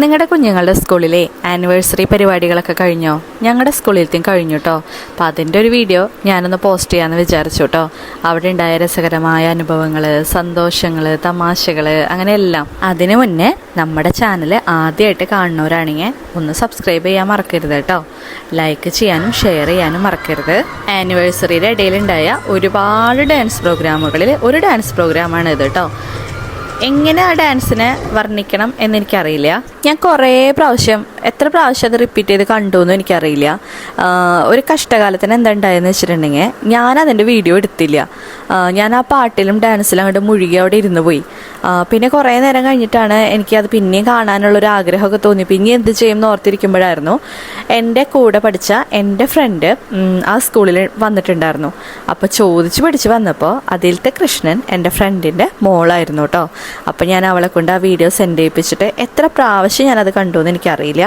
നിങ്ങളുടെ കുഞ്ഞുങ്ങളുടെ സ്കൂളിലെ ആനിവേഴ്സറി പരിപാടികളൊക്കെ കഴിഞ്ഞോ? ഞങ്ങളുടെ സ്കൂളിലത്തെയും കഴിഞ്ഞു കേട്ടോ അപ്പോൾ അതിന്റെ ഒരു വീഡിയോ ഞാനൊന്ന് പോസ്റ്റ് ചെയ്യാമെന്ന് വിചാരിച്ചു കേട്ടോ അവിടെ ഉണ്ടായ രസകരമായ അനുഭവങ്ങൾ സന്തോഷങ്ങൾ തമാശകൾ അങ്ങനെയെല്ലാം അതിനു മുന്നേ നമ്മുടെ ചാനൽ ആദ്യമായിട്ട് കാണുന്നവരാണെങ്കിൽ ഒന്ന് സബ്സ്ക്രൈബ് ചെയ്യാൻ മറക്കരുത് കേട്ടോ ലൈക്ക് ചെയ്യാനും ഷെയർ ചെയ്യാനും മറക്കരുത്. ആനിവേഴ്സറിയുടെ ഇടയിലുണ്ടായ ഒരുപാട് ഡാൻസ് പ്രോഗ്രാമുകളിൽ ഒരു ഡാൻസ് പ്രോഗ്രാമാണ് ഇത് കേട്ടോ എങ്ങനെ ആ ഡാൻസിനെ വർണിക്കണം എന്നെനിക്കറിയില്ല. ഞാൻ കുറേ പ്രാവശ്യം എത്ര പ്രാവശ്യം അത് റിപ്പീറ്റ് ചെയ്ത് കണ്ടു എന്നും എനിക്കറിയില്ല ഒരു കഷ്ടകാലത്തിന് എന്താ ഉണ്ടായെന്ന് വെച്ചിട്ടുണ്ടെങ്കിൽ ഞാൻ അതിന്റെ വീഡിയോ എടുത്തില്ല. ഞാൻ ആ പാട്ടിലും ഡാൻസിലും അങ്ങോട്ട് മുഴുകി അവിടെ ഇരുന്ന് പോയി. പിന്നെ കുറേ നേരം കഴിഞ്ഞിട്ടാണ് എനിക്ക് അത് പിന്നെയും കാണാനുള്ളൊരു ആഗ്രഹമൊക്കെ തോന്നി. പിന്നെ എന്ത് ചെയ്യും എന്ന് ഓർത്തിരിക്കുമ്പോഴായിരുന്നു എന്റെ കൂടെ പഠിച്ച എന്റെ ഫ്രണ്ട് ആ സ്കൂളിൽ വന്നിട്ടുണ്ടായിരുന്നു. അപ്പോൾ ചോദിച്ച് പഠിച്ച് വന്നപ്പോൾ അതിലത്തെ കൃഷ്ണൻ എന്റെ ഫ്രണ്ടിന്റെ മോളായിരുന്നു കേട്ടോ. അപ്പോൾ ഞാൻ അവളെ കൊണ്ട് ആ വീഡിയോ സെൻഡ് ചെയ്യിപ്പിച്ചിട്ട് എത്ര പ്രാവശ്യം ഞാനത് കണ്ടു എന്ന് എനിക്കറിയില്ല.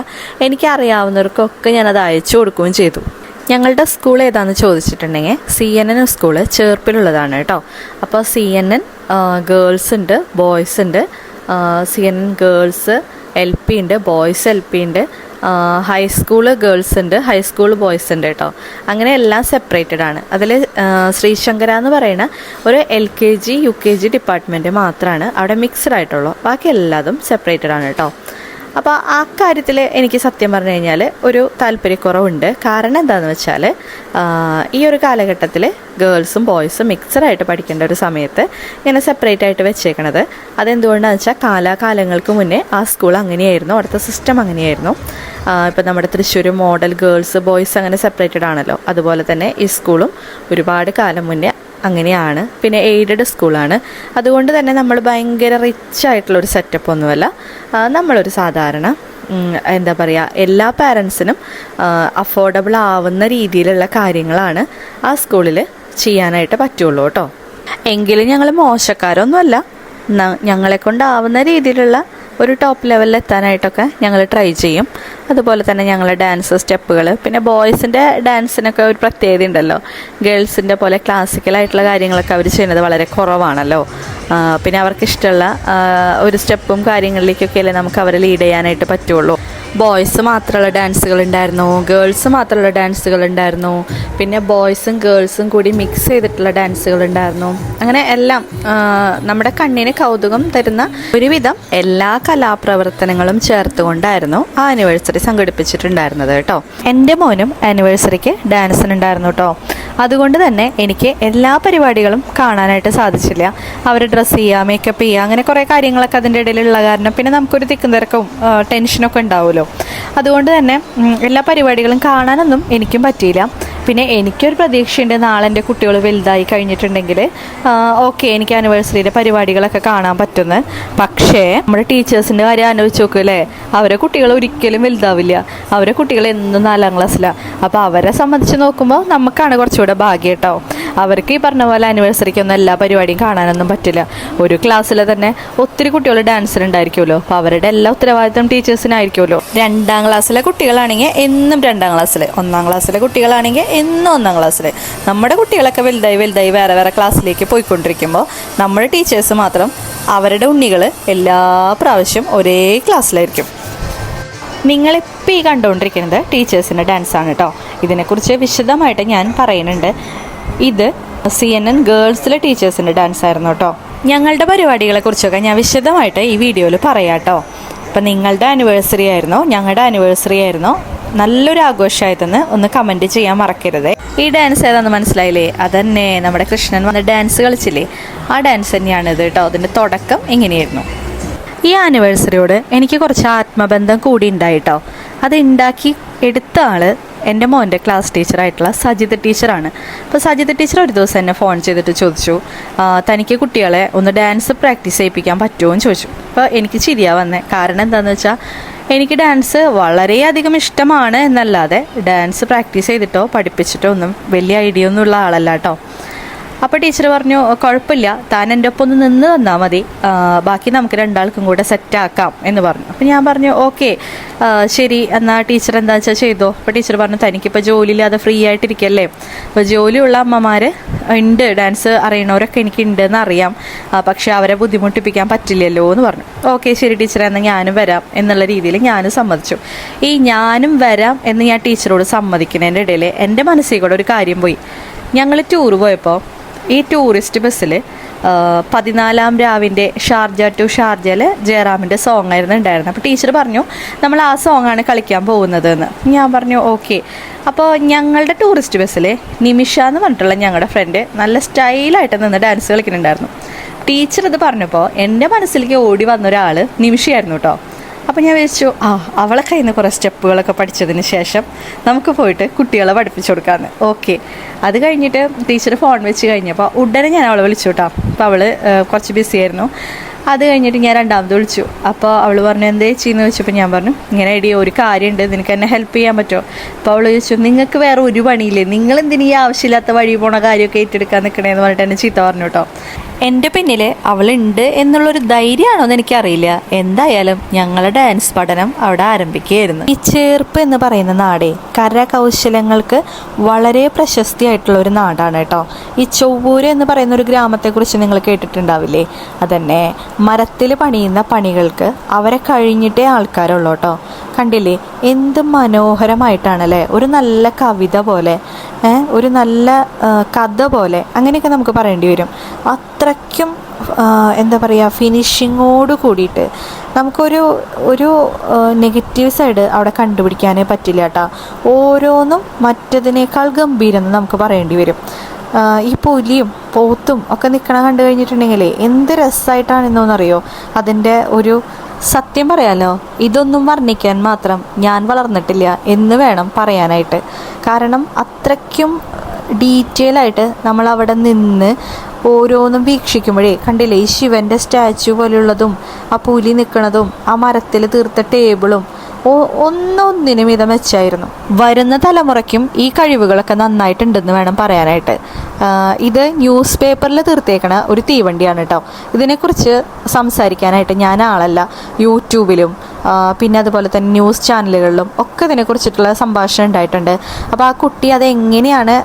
എനിക്കറിയാവുന്നവർക്കൊക്കെ ഞാനത് അയച്ചു കൊടുക്കുകയും ചെയ്തു. ഞങ്ങളുടെ സ്കൂൾ ഏതാണെന്ന് ചോദിച്ചിട്ടുണ്ടെങ്കിൽ സി എൻ എൻ സ്കൂൾ ചേർപ്പിലുള്ളതാണ് കേട്ടോ. അപ്പോൾ സി എൻ എൻ ഗേൾസ് ഉണ്ട് ബോയ്സ് ഉണ്ട്. C N N girls L P ഉണ്ട് ബോയ്സ് എൽ പി ഉണ്ട് ഹൈസ്കൂൾ ഗേൾസ് ഉണ്ട് ഹൈസ്കൂൾ ബോയ്സ് ഉണ്ട് കേട്ടോ. അങ്ങനെ എല്ലാം സെപ്പറേറ്റഡ് ആണ്. അതിൽ ശ്രീശങ്കര എന്ന് പറയുന്ന ഒരു L K G U K G department മാത്രമാണ് അവിടെ മിക്സ്ഡ് ആയിട്ടുള്ളൂ. ബാക്കി എല്ലാതും സെപ്പറേറ്റഡ് ആണ് കേട്ടോ. അപ്പോൾ ആ കാര്യത്തിൽ എനിക്ക് സത്യം പറഞ്ഞു കഴിഞ്ഞാൽ ഒരു താല്പര്യക്കുറവുണ്ട്. കാരണം എന്താണെന്ന് വെച്ചാൽ ഈ ഒരു കാലഘട്ടത്തിൽ ഗേൾസും ബോയ്സും മിക്സഡായിട്ട് പഠിക്കേണ്ട ഒരു സമയത്ത് ഇങ്ങനെ സെപ്പറേറ്റ് ആയിട്ട് വെച്ചേക്കണത്. അതെന്തുകൊണ്ടാണെന്ന് വെച്ചാൽ കാലാകാലങ്ങൾക്ക് മുന്നേ ആ സ്കൂൾ അങ്ങനെയായിരുന്നു അവിടുത്തെ സിസ്റ്റം അങ്ങനെയായിരുന്നു. ഇപ്പം നമ്മുടെ തൃശ്ശൂർ മോഡൽ ഗേൾസ് ബോയ്സ് അങ്ങനെ സെപ്പറേറ്റഡ് ആണല്ലോ. അതുപോലെ തന്നെ ഈ സ്കൂളും ഒരുപാട് കാലം മുന്നേ അങ്ങനെയാണ്. പിന്നെ എയ്ഡഡ് സ്കൂളാണ് അതുകൊണ്ട് തന്നെ നമ്മൾ ഭയങ്കര റിച്ച് ആയിട്ടുള്ള ഒരു സെറ്റപ്പ് ഒന്നുമല്ല. നമ്മളൊരു സാധാരണ എന്താ പറയുക എല്ലാ പാരൻസിനും അഫോർഡബിൾ ആവുന്ന രീതിയിലുള്ള കാര്യങ്ങളാണ് ആ സ്കൂളിൽ ചെയ്യാനായിട്ട് പറ്റുള്ളൂ കേട്ടോ. എങ്കിലും ഞങ്ങൾ മോശക്കാരൊന്നുമല്ല. ഞങ്ങളെ കൊണ്ടാവുന്ന രീതിയിലുള്ള ഒരു ടോപ്പ് ലെവലിൽ എത്താനായിട്ടൊക്കെ ഞങ്ങൾ ട്രൈ ചെയ്യും. അതുപോലെ തന്നെ ഞങ്ങൾ ഡാൻസ് സ്റ്റെപ്പുകൾ പിന്നെ ബോയ്സിന്റെ ഡാൻസിനൊക്കെ ഒരു പ്രത്യേകത ഉണ്ടല്ലോ. ഗേൾസിന്റെ പോലെ ക്ലാസിക്കലായിട്ടുള്ള കാര്യങ്ങളൊക്കെ അവർ ചെയ്യുന്നത് വളരെ കുറവാണല്ലോ. പിന്നെ അവർക്കിഷ്ടമുള്ള ഒരു സ്റ്റെപ്പും കാര്യങ്ങളിലേക്കൊക്കെ അല്ലേ നമുക്ക് അവരെ ലീഡ് ചെയ്യാനായിട്ട് പറ്റുള്ളൂ. ബോയ്സ് മാത്രമുള്ള ഡാൻസുകൾ ഉണ്ടായിരുന്നു ഗേൾസ് മാത്രമുള്ള ഡാൻസുകൾ ഉണ്ടായിരുന്നു പിന്നെ ബോയ്സും ഗേൾസും കൂടി മിക്സ് ചെയ്തിട്ടുള്ള ഡാൻസുകൾ ഉണ്ടായിരുന്നു അങ്ങനെ എല്ലാം നമ്മുടെ കണ്ണിന് കൗതുകം തരുന്ന ഒരുവിധം എല്ലാ കലാപ്രവർത്തനങ്ങളും ചേർത്തുകൊണ്ടായിരുന്നു ആ ആനിവേഴ്സറി സംഘടിപ്പിച്ചിട്ടുണ്ടായിരുന്നത് കേട്ടോ. എന്റെ മോനും ആനിവേഴ്സറിക്ക് ഡാൻസിനുണ്ടായിരുന്നു കേട്ടോ. അതുകൊണ്ട് തന്നെ എനിക്ക് എല്ലാ പരിപാടികളും കാണാനായിട്ട് സാധിച്ചില്ല. അവർ ഡ്രസ്സ് ചെയ്യുക മേക്കപ്പ് ചെയ്യുക അങ്ങനെ കുറേ കാര്യങ്ങളൊക്കെ അതിന്റെ ഇടയിലുള്ള കാരണം. പിന്നെ നമുക്കൊരു തിക്കും തിരക്കും ടെൻഷനൊക്കെ ഉണ്ടാവുമല്ലോ. അതുകൊണ്ട് തന്നെ എല്ലാ പരിപാടികളും കാണാനൊന്നും എനിക്കും പറ്റിയില്ല. പിന്നെ എനിക്കൊരു പ്രതീക്ഷയുണ്ട് നാളെ എന്റെ കുട്ടികൾ വലുതായി കഴിഞ്ഞിട്ടുണ്ടെങ്കിൽ ഓക്കെ എനിക്ക് ആനിവേഴ്സറിയിലെ പരിപാടികളൊക്കെ കാണാൻ പറ്റുന്ന. പക്ഷേ നമ്മുടെ ടീച്ചേഴ്സിന്റെ കാര്യം ആലോചിച്ച് നോക്കുമല്ലേ അവരെ കുട്ടികൾ ഒരിക്കലും വലുതാവില്ല. അവരെ കുട്ടികൾ എന്നും നാലാം ക്ലാസ്സിലാണ് അപ്പോൾ അവരെ സംബന്ധിച്ച് നോക്കുമ്പോൾ നമുക്കാണ് കുറച്ചുകൂടെ ഭാഗ്യം കേട്ടോ. അവർക്ക് ഈ പറഞ്ഞ പോലെ ആനിവേഴ്സറിക്കൊന്നും എല്ലാ പരിപാടിയും കാണാനൊന്നും പറ്റില്ല. ഒരു ക്ലാസ്സിൽ തന്നെ ഒത്തിരി കുട്ടികൾ ഡാൻസിലുണ്ടായിരിക്കുമല്ലോ അപ്പോൾ അവരുടെ എല്ലാ ഉത്തരവാദിത്തം ടീച്ചേഴ്സിനായിരിക്കുമല്ലോ. രണ്ടാം ക്ലാസ്സിലെ കുട്ടികളാണെങ്കിൽ എന്നും രണ്ടാം ക്ലാസ്സിൽ ഒന്നാം ക്ലാസ്സിലെ കുട്ടികളാണെങ്കിൽ എന്നും ഒന്നാം ക്ലാസ്സിൽ നമ്മുടെ കുട്ടികളൊക്കെ വലുതായി വലുതായി വേറെ വേറെ ക്ലാസ്സിലേക്ക് പോയിക്കൊണ്ടിരിക്കുമ്പോൾ നമ്മുടെ ടീച്ചേഴ്സ് മാത്രം അവരുടെ ഉണ്ണികൾ എല്ലാ പ്രാവശ്യം ഒരേ ക്ലാസ്സിലായിരിക്കും നിങ്ങളിപ്പോൾ ഈ കണ്ടുകൊണ്ടിരിക്കുന്നത് ടീച്ചേഴ്സിന്റെ ഡാൻസാണ് കേട്ടോ ഇതിനെക്കുറിച്ച് വിശദമായിട്ട് ഞാൻ പറയുന്നുണ്ട്. ഇത് സി എൻ എൻ ഗേൾസിലെ ടീച്ചേഴ്സിന്റെ ഡാൻസ് ആയിരുന്നു കേട്ടോ. ഞങ്ങളുടെ പരിപാടികളെ കുറിച്ചൊക്കെ ഞാൻ വിശദമായിട്ട് ഈ വീഡിയോയിൽ പറയാം കേട്ടോ. നിങ്ങളുടെ ആനിവേഴ്സറി ആയിരുന്നോ ഞങ്ങളുടെ ആനിവേഴ്സറി ആയിരുന്നോ. നല്ലൊരു ആഘോഷമായിട്ടെന്ന് ഒന്ന് കമന്റ് ചെയ്യാൻ മറക്കരുത്. ഈ ഡാൻസ് ഏതാണെന്ന് മനസ്സിലായില്ലേ? അതന്നെ നമ്മുടെ കൃഷ്ണൻ വന്ന ഡാൻസ് കളിച്ചില്ലേ? ആ ഡാൻസ് തന്നെയാണ് ഇത് കേട്ടോ. അതിന്റെ തുടക്കം ഇങ്ങനെയായിരുന്നു. ഈ ആനിവേഴ്സറിയോട് എനിക്ക് കുറച്ച് ആത്മബന്ധം കൂടി ഉണ്ടായിട്ടോ അത് ഉണ്ടാക്കി എടുത്ത ആൾ എന്റെ മോന്റെ ക്ലാസ് ടീച്ചറായിട്ടുള്ള സജിത ടീച്ചറാണ്. അപ്പോൾ സജിത ടീച്ചർ ഒരു ദിവസം എന്നെ ഫോൺ ചെയ്തിട്ട് ചോദിച്ചു തനിക്ക് കുട്ടികളെ ഒന്ന് ഡാൻസ് പ്രാക്ടീസ് ചെയ്യിപ്പിക്കാൻ പറ്റുമോ? എന്ന് ചോദിച്ചു. അപ്പോൾ എനിക്ക് ചിരിയാ വന്നേ. കാരണം എന്താണെന്ന് വെച്ചാൽ എനിക്ക് ഡാൻസ് വളരെയധികം ഇഷ്ടമാണ് എന്നല്ലാതെ ഡാൻസ് പ്രാക്ടീസ് ചെയ്തിട്ടോ പഠിപ്പിച്ചിട്ടോ ഒന്നും വലിയ ഐഡിയ ഒന്നും ഉള്ള ആളല്ല കേട്ടോ. അപ്പോൾ ടീച്ചർ പറഞ്ഞു കുഴപ്പമില്ല. താൻ എന്റെ ഒപ്പം ഒന്ന് നിന്ന് തന്നാൽ മതി. ബാക്കി നമുക്ക് രണ്ടാൾക്കും കൂടെ സെറ്റാക്കാം എന്ന് പറഞ്ഞു. അപ്പോൾ ഞാൻ പറഞ്ഞു ഓക്കെ. ശരി. എന്നാൽ ടീച്ചർ എന്താ വെച്ചാൽ ചെയ്തോ? അപ്പോൾ ടീച്ചർ പറഞ്ഞു തനിക്കിപ്പോൾ ജോലിയില്ലാതെ ഫ്രീ ആയിട്ടിരിക്കല്ലേ. അപ്പോൾ ജോലിയുള്ള അമ്മമാർ ഉണ്ട്. ഡാൻസ് അറിയണവരൊക്കെ എനിക്ക് ഉണ്ടെന്ന് അറിയാം പക്ഷെ അവരെ ബുദ്ധിമുട്ടിപ്പിക്കാൻ പറ്റില്ലല്ലോ എന്ന് പറഞ്ഞു. ഓക്കെ ശരി ടീച്ചർ എന്നാൽ ഞാനും വരാം എന്നുള്ള രീതിയിൽ ഞാനും സമ്മതിച്ചു. ഈ ഞാനും വരാം എന്ന് ഞാൻ ടീച്ചറോട് സമ്മതിക്കുന്നതിന്റെ ഇടയിൽ എന്റെ മനസ്സിൽ കൂടെ ഒരു കാര്യം പോയി. ഞങ്ങൾ ടൂർ പോയപ്പോൾ ഈ ടൂറിസ്റ്റ് ബസ്സിൽ പതിനാലാം രാവിന്റെ ഷാർജ ടു ഷാർജയിൽ ജയറാമിന്റെ സോങ് ആയിരുന്നു ഉണ്ടായിരുന്നത്. അപ്പോൾ ടീച്ചർ പറഞ്ഞു നമ്മൾ ആ സോങ്ങാണ് കളിക്കാൻ പോകുന്നത് എന്ന് ഞാൻ പറഞ്ഞു ഓക്കെ. അപ്പോൾ ഞങ്ങളുടെ ടൂറിസ്റ്റ് ബസ്സിൽ നിമിഷ എന്ന് പറഞ്ഞിട്ടുള്ള ഞങ്ങളുടെ ഫ്രണ്ട് നല്ല സ്റ്റൈലായിട്ട് നിന്ന് ഡാൻസ് കളിക്കുന്നുണ്ടായിരുന്നു. ടീച്ചർ ഇത് പറഞ്ഞപ്പോൾ എന്റെ മനസ്സിലേക്ക് ഓടി വന്ന ഒരാൾ നിമിഷയായിരുന്നു കേട്ടോ അപ്പോൾ ഞാൻ വിചാരിച്ചു ആ അവളെ കയ്യിൽ നിന്ന് കുറേ സ്റ്റെപ്പുകളൊക്കെ പഠിച്ചതിന് ശേഷം നമുക്ക് പോയിട്ട് കുട്ടികളെ പഠിപ്പിച്ചു കൊടുക്കാമെന്ന് ഓക്കെ. അത് കഴിഞ്ഞിട്ട് ടീച്ചർ ഫോൺ വെച്ച് കഴിഞ്ഞപ്പോൾ ഉടനെ ഞാൻ അവളെ വിളിച്ചു കേട്ടോ. അപ്പോൾ അവൾ കുറച്ച് ബിസി ആയിരുന്നു. അത് കഴിഞ്ഞിട്ട് ഞാൻ രണ്ടാമത് വിളിച്ചു. അപ്പോൾ അവൾ പറഞ്ഞു എന്തേ ചെയ്യുന്നു ചോദിച്ചപ്പോൾ ഞാൻ പറഞ്ഞു ഇങ്ങനെ എടി ഒരു കാര്യമുണ്ട് നിനക്ക് എന്നെ ഹെൽപ്പ് ചെയ്യാൻ പറ്റുമോ? അപ്പോൾ അവൾ ചോദിച്ചു നിങ്ങൾക്ക് വേറെ ഒരു പണിയില്ലേ? നിങ്ങൾ എന്തിനീ ഈ ആവശ്യമില്ലാത്ത വഴി പോണ കാര്യമൊക്കെ ഏറ്റെടുക്കാൻ നിൽക്കണേന്ന് പറഞ്ഞിട്ട് എന്നെ ചീത്ത പറഞ്ഞു കേട്ടോ. എന്റെ പിന്നിൽ അവളുണ്ട് എന്നുള്ളൊരു ധൈര്യമാണോ എന്ന് എനിക്കറിയില്ല. എന്തായാലും ഞങ്ങളുടെ ഡാൻസ് പഠനം അവിടെ ആരംഭിക്കുകയായിരുന്നു. ഈ ചേർപ്പ് എന്ന് പറയുന്ന നാടേ കരകൗശലങ്ങൾക്ക് വളരെ പ്രശസ്തിയായിട്ടുള്ള ഒരു നാടാണ് കേട്ടോ. ഈ ചൊവ്വൂര് എന്ന് പറയുന്ന ഒരു ഗ്രാമത്തെക്കുറിച്ച് നിങ്ങൾ കേട്ടിട്ടുണ്ടാവില്ലേ? അതന്നെ. മരത്തിൽ പണിയുന്ന പണികൾക്ക് അവരെ കഴിഞ്ഞിട്ടേ ആൾക്കാരുള്ളൂ കേട്ടോ കണ്ടില്ലേ? എന്ത് മനോഹരമായിട്ടാണല്ലേ? ഒരു നല്ല കവിത പോലെ ഒരു നല്ല കഥ പോലെ അങ്ങനെയൊക്കെ നമുക്ക് പറയേണ്ടി വരും. അത്രയ്ക്കും എന്താ പറയുക ഫിനിഷിങ്ങോട് കൂടിയിട്ട് നമുക്കൊരു ഒരു നെഗറ്റീവ് സൈഡ് അവിടെ കണ്ടുപിടിക്കാനേ പറ്റില്ല കേട്ടോ ഓരോന്നും മറ്റതിനേക്കാൾ ഗംഭീരം നമുക്ക് പറയേണ്ടി വരും. ഈ പുലിയും പോത്തും ഒക്കെ നിൽക്കണ കണ്ടു കഴിഞ്ഞിട്ടുണ്ടെങ്കിൽ എന്ത് രസമായിട്ടാണെന്നോന്നറിയോ അതിന്റെ ഒരു സത്യം പറയാലോ ഇതൊന്നും വർണിക്കാൻ മാത്രം ഞാൻ വളർന്നിട്ടില്ല എന്ന് വേണം പറയാനായിട്ട്. കാരണം അത്രയ്ക്കും ഡീറ്റെയിൽ ആയിട്ട് നമ്മൾ അവിടെ നിന്ന് ഓരോന്നും വീക്ഷിക്കുമ്പോഴേ കണ്ടില്ലേ ഈ ശിവന്റെ സ്റ്റാച്ചു പോലെയുള്ളതും ആ പുലി നിൽക്കണതും ആ മരത്തിൽ തീർത്ത ടേബിളും ഒന്നൊന്നിനും ഇത് മെച്ചായിരുന്നു. വരുന്ന തലമുറയ്ക്കും ഈ കഴിവുകളൊക്കെ നന്നായിട്ടുണ്ടെന്ന് വേണം പറയാനായിട്ട്. ഇത് ന്യൂസ് പേപ്പറിൽ തീർത്തേക്കണ ഒരു തീവണ്ടിയാണ് കേട്ടോ ഇതിനെക്കുറിച്ച് സംസാരിക്കാനായിട്ട് ഞാൻ ആളല്ല. യൂട്യൂബിലും പിന്നെ അതുപോലെ തന്നെ ന്യൂസ് ചാനലുകളിലും ഒക്കെ ഇതിനെക്കുറിച്ചിട്ടുള്ള സംഭാഷണം ഉണ്ടായിട്ടുണ്ട്. അപ്പോൾ ആ കുട്ടി അത് എങ്ങനെയാണ്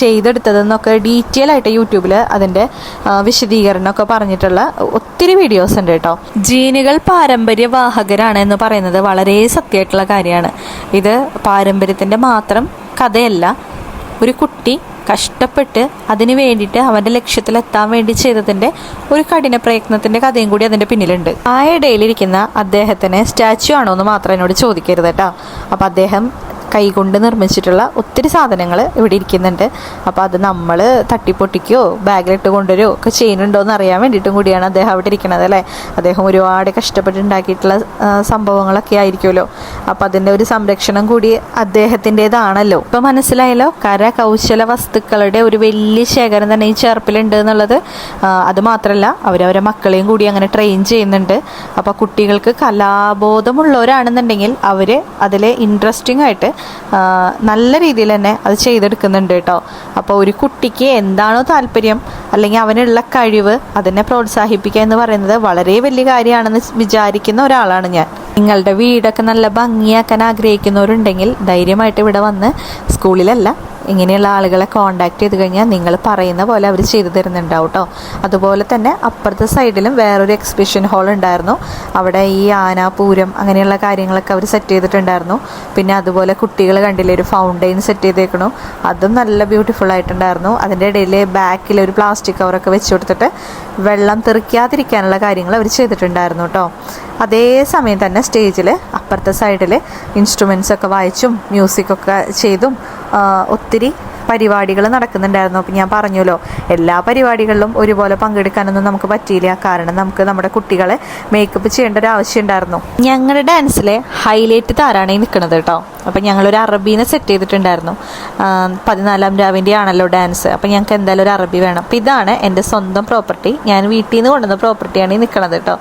ചെയ്തെടുത്തതെന്നൊക്കെ ഡീറ്റെയിൽ ആയിട്ട് യൂട്യൂബിൽ അതിന്റെ വിശദീകരണമൊക്കെ പറഞ്ഞിട്ടുള്ള ഒത്തിരി വീഡിയോസ് ഉണ്ട് കേട്ടോ ജീനുകൾ പാരമ്പര്യവാഹകരാണ് എന്ന് പറയുന്നത് വളരെ സത്യമായിട്ടുള്ള കാര്യമാണ്. ഇത് പാരമ്പര്യത്തിന്റെ മാത്രം കഥയല്ല. ഒരു കുട്ടി കഷ്ടപ്പെട്ട് അതിന് വേണ്ടിയിട്ട് അവന്റെ ലക്ഷ്യത്തിലെത്താൻ വേണ്ടി ചെയ്തതിന്റെ ഒരു കഠിന പ്രയത്നത്തിന്റെ കഥയും കൂടി അതിന്റെ പിന്നിലുണ്ട്. ആ ഇടയിലിരിക്കുന്ന അദ്ദേഹത്തിന് സ്റ്റാച്ചു ആണോ എന്ന് മാത്രം എന്നോട് ചോദിക്കരുത് കേട്ടോ. അപ്പോൾ അദ്ദേഹം കൈകൊണ്ട് നിർമ്മിച്ചിട്ടുള്ള ഒത്തിരി സാധനങ്ങൾ ഇവിടെ ഇരിക്കുന്നുണ്ട്. അപ്പോൾ അത് നമ്മൾ തട്ടിപ്പൊട്ടിക്കോ ബാഗിലിട്ട് കൊണ്ടുവരുമോ ഒക്കെ ചെയ്യുന്നുണ്ടോ എന്ന് അറിയാൻ വേണ്ടിയിട്ടും കൂടിയാണ് അദ്ദേഹം അവിടെ ഇരിക്കുന്നത് അല്ലേ? അദ്ദേഹം ഒരുപാട് കഷ്ടപ്പെട്ട് ഉണ്ടാക്കിയിട്ടുള്ള സംഭവങ്ങളൊക്കെ ആയിരിക്കുമല്ലോ. അപ്പോൾ അതിന്റെ ഒരു സംരക്ഷണം കൂടി അദ്ദേഹത്തിന്റെതാണല്ലോ. ഇപ്പം മനസ്സിലായല്ലോ കരകൗശല വസ്തുക്കളുടെ ഒരു വലിയ ശേഖരം തന്നെ ഈ ചേർപ്പിലുണ്ട് എന്നുള്ളത്. അതുമാത്രമല്ല അവരവരെ മക്കളെയും കൂടി അങ്ങനെ ട്രെയിൻ ചെയ്യുന്നുണ്ട്. അപ്പോൾ കുട്ടികൾക്ക് കലാബോധമുള്ളവരാണെന്നുണ്ടെങ്കിൽ അവർ അതിലെ ഇൻട്രസ്റ്റിംഗ് ആയിട്ട് നല്ല രീതിയിൽ തന്നെ അത് ചെയ്തെടുക്കുന്നുണ്ട് കേട്ടോ. അപ്പോൾ ഒരു കുട്ടിക്ക് എന്താണോ താല്പര്യം അല്ലെങ്കിൽ അവനുള്ള കഴിവ് അതിനെ പ്രോത്സാഹിപ്പിക്കുക എന്ന് പറയുന്നത് വളരെ വലിയ കാര്യമാണെന്ന് വിചാരിക്കുന്ന ഒരാളാണ് ഞാൻ. നിങ്ങളുടെ വീടൊക്കെ നല്ല ഭംഗിയാക്കാൻ ആഗ്രഹിക്കുന്നവരുണ്ടെങ്കിൽ ധൈര്യമായിട്ട് ഇവിടെ വന്ന് സ്കൂളിലല്ല ഇങ്ങനെയുള്ള ആളുകളെ കോണ്ടാക്ട് ചെയ്ത് കഴിഞ്ഞാൽ നിങ്ങൾ പറയുന്ന പോലെ അവർ ചെയ്തു തരുന്നുണ്ടാവും കേട്ടോ അതുപോലെ തന്നെ അപ്പുറത്തെ സൈഡിലും വേറൊരു എക്സിബിഷൻ ഹാൾ ഉണ്ടായിരുന്നു. അവിടെ ഈ ആന പൂരം അങ്ങനെയുള്ള കാര്യങ്ങളൊക്കെ അവർ സെറ്റ് ചെയ്തിട്ടുണ്ടായിരുന്നു. പിന്നെ അതുപോലെ കുട്ടികൾ കണ്ടില്ലേ ഒരു ഫൗണ്ടെയിൻ സെറ്റ് ചെയ്തേക്കണു. അതും നല്ല ബ്യൂട്ടിഫുൾ ആയിട്ടുണ്ടായിരുന്നു. അതിന്റെ ഇടയിൽ ബാക്കിൽ ഒരു പ്ലാസ്റ്റിക് കവറൊക്കെ വെച്ച് കൊടുത്തിട്ട് വെള്ളം തെറിക്കാതിരിക്കാനുള്ള കാര്യങ്ങൾ അവർ ചെയ്തിട്ടുണ്ടായിരുന്നു കേട്ടോ അതേ സമയം തന്നെ സ്റ്റേജിൽ അപ്പുറത്തെ സൈഡിൽ ഇൻസ്ട്രുമെൻസ് ഒക്കെ വായിച്ചും മ്യൂസിക്കൊക്കെ ചെയ്തും ഒത്തിരി പരിപാടികൾ നടക്കുന്നുണ്ടായിരുന്നു. അപ്പം ഞാൻ പറഞ്ഞല്ലോ എല്ലാ പരിപാടികളിലും ഒരുപോലെ പങ്കെടുക്കാനൊന്നും നമുക്ക് പറ്റിയില്ല. കാരണം നമുക്ക് നമ്മുടെ കുട്ടികളെ മേക്കപ്പ് ചെയ്യേണ്ട ഒരു ആവശ്യം ഉണ്ടായിരുന്നു ഞങ്ങളുടെ ഡാൻസിലെ ഹൈലൈറ്റ് താരാണ് ഈ നിൽക്കുന്നത് കേട്ടോ. അപ്പം ഞങ്ങളൊരു അറബീനെ സെറ്റ് ചെയ്തിട്ടുണ്ടായിരുന്നു. പതിനാലാം രാവിന്റെ ആണല്ലോ ഡാൻസ് അപ്പം ഞങ്ങൾക്ക് എന്തായാലും ഒരു അറബി വേണം. അപ്പം ഇതാണ് എന്റെ സ്വന്തം പ്രോപ്പർട്ടി ഞാൻ വീട്ടിൽ നിന്ന് കൊണ്ടുവന്ന പ്രോപ്പർട്ടിയാണ് ഈ നിൽക്കുന്നത് കേട്ടോ.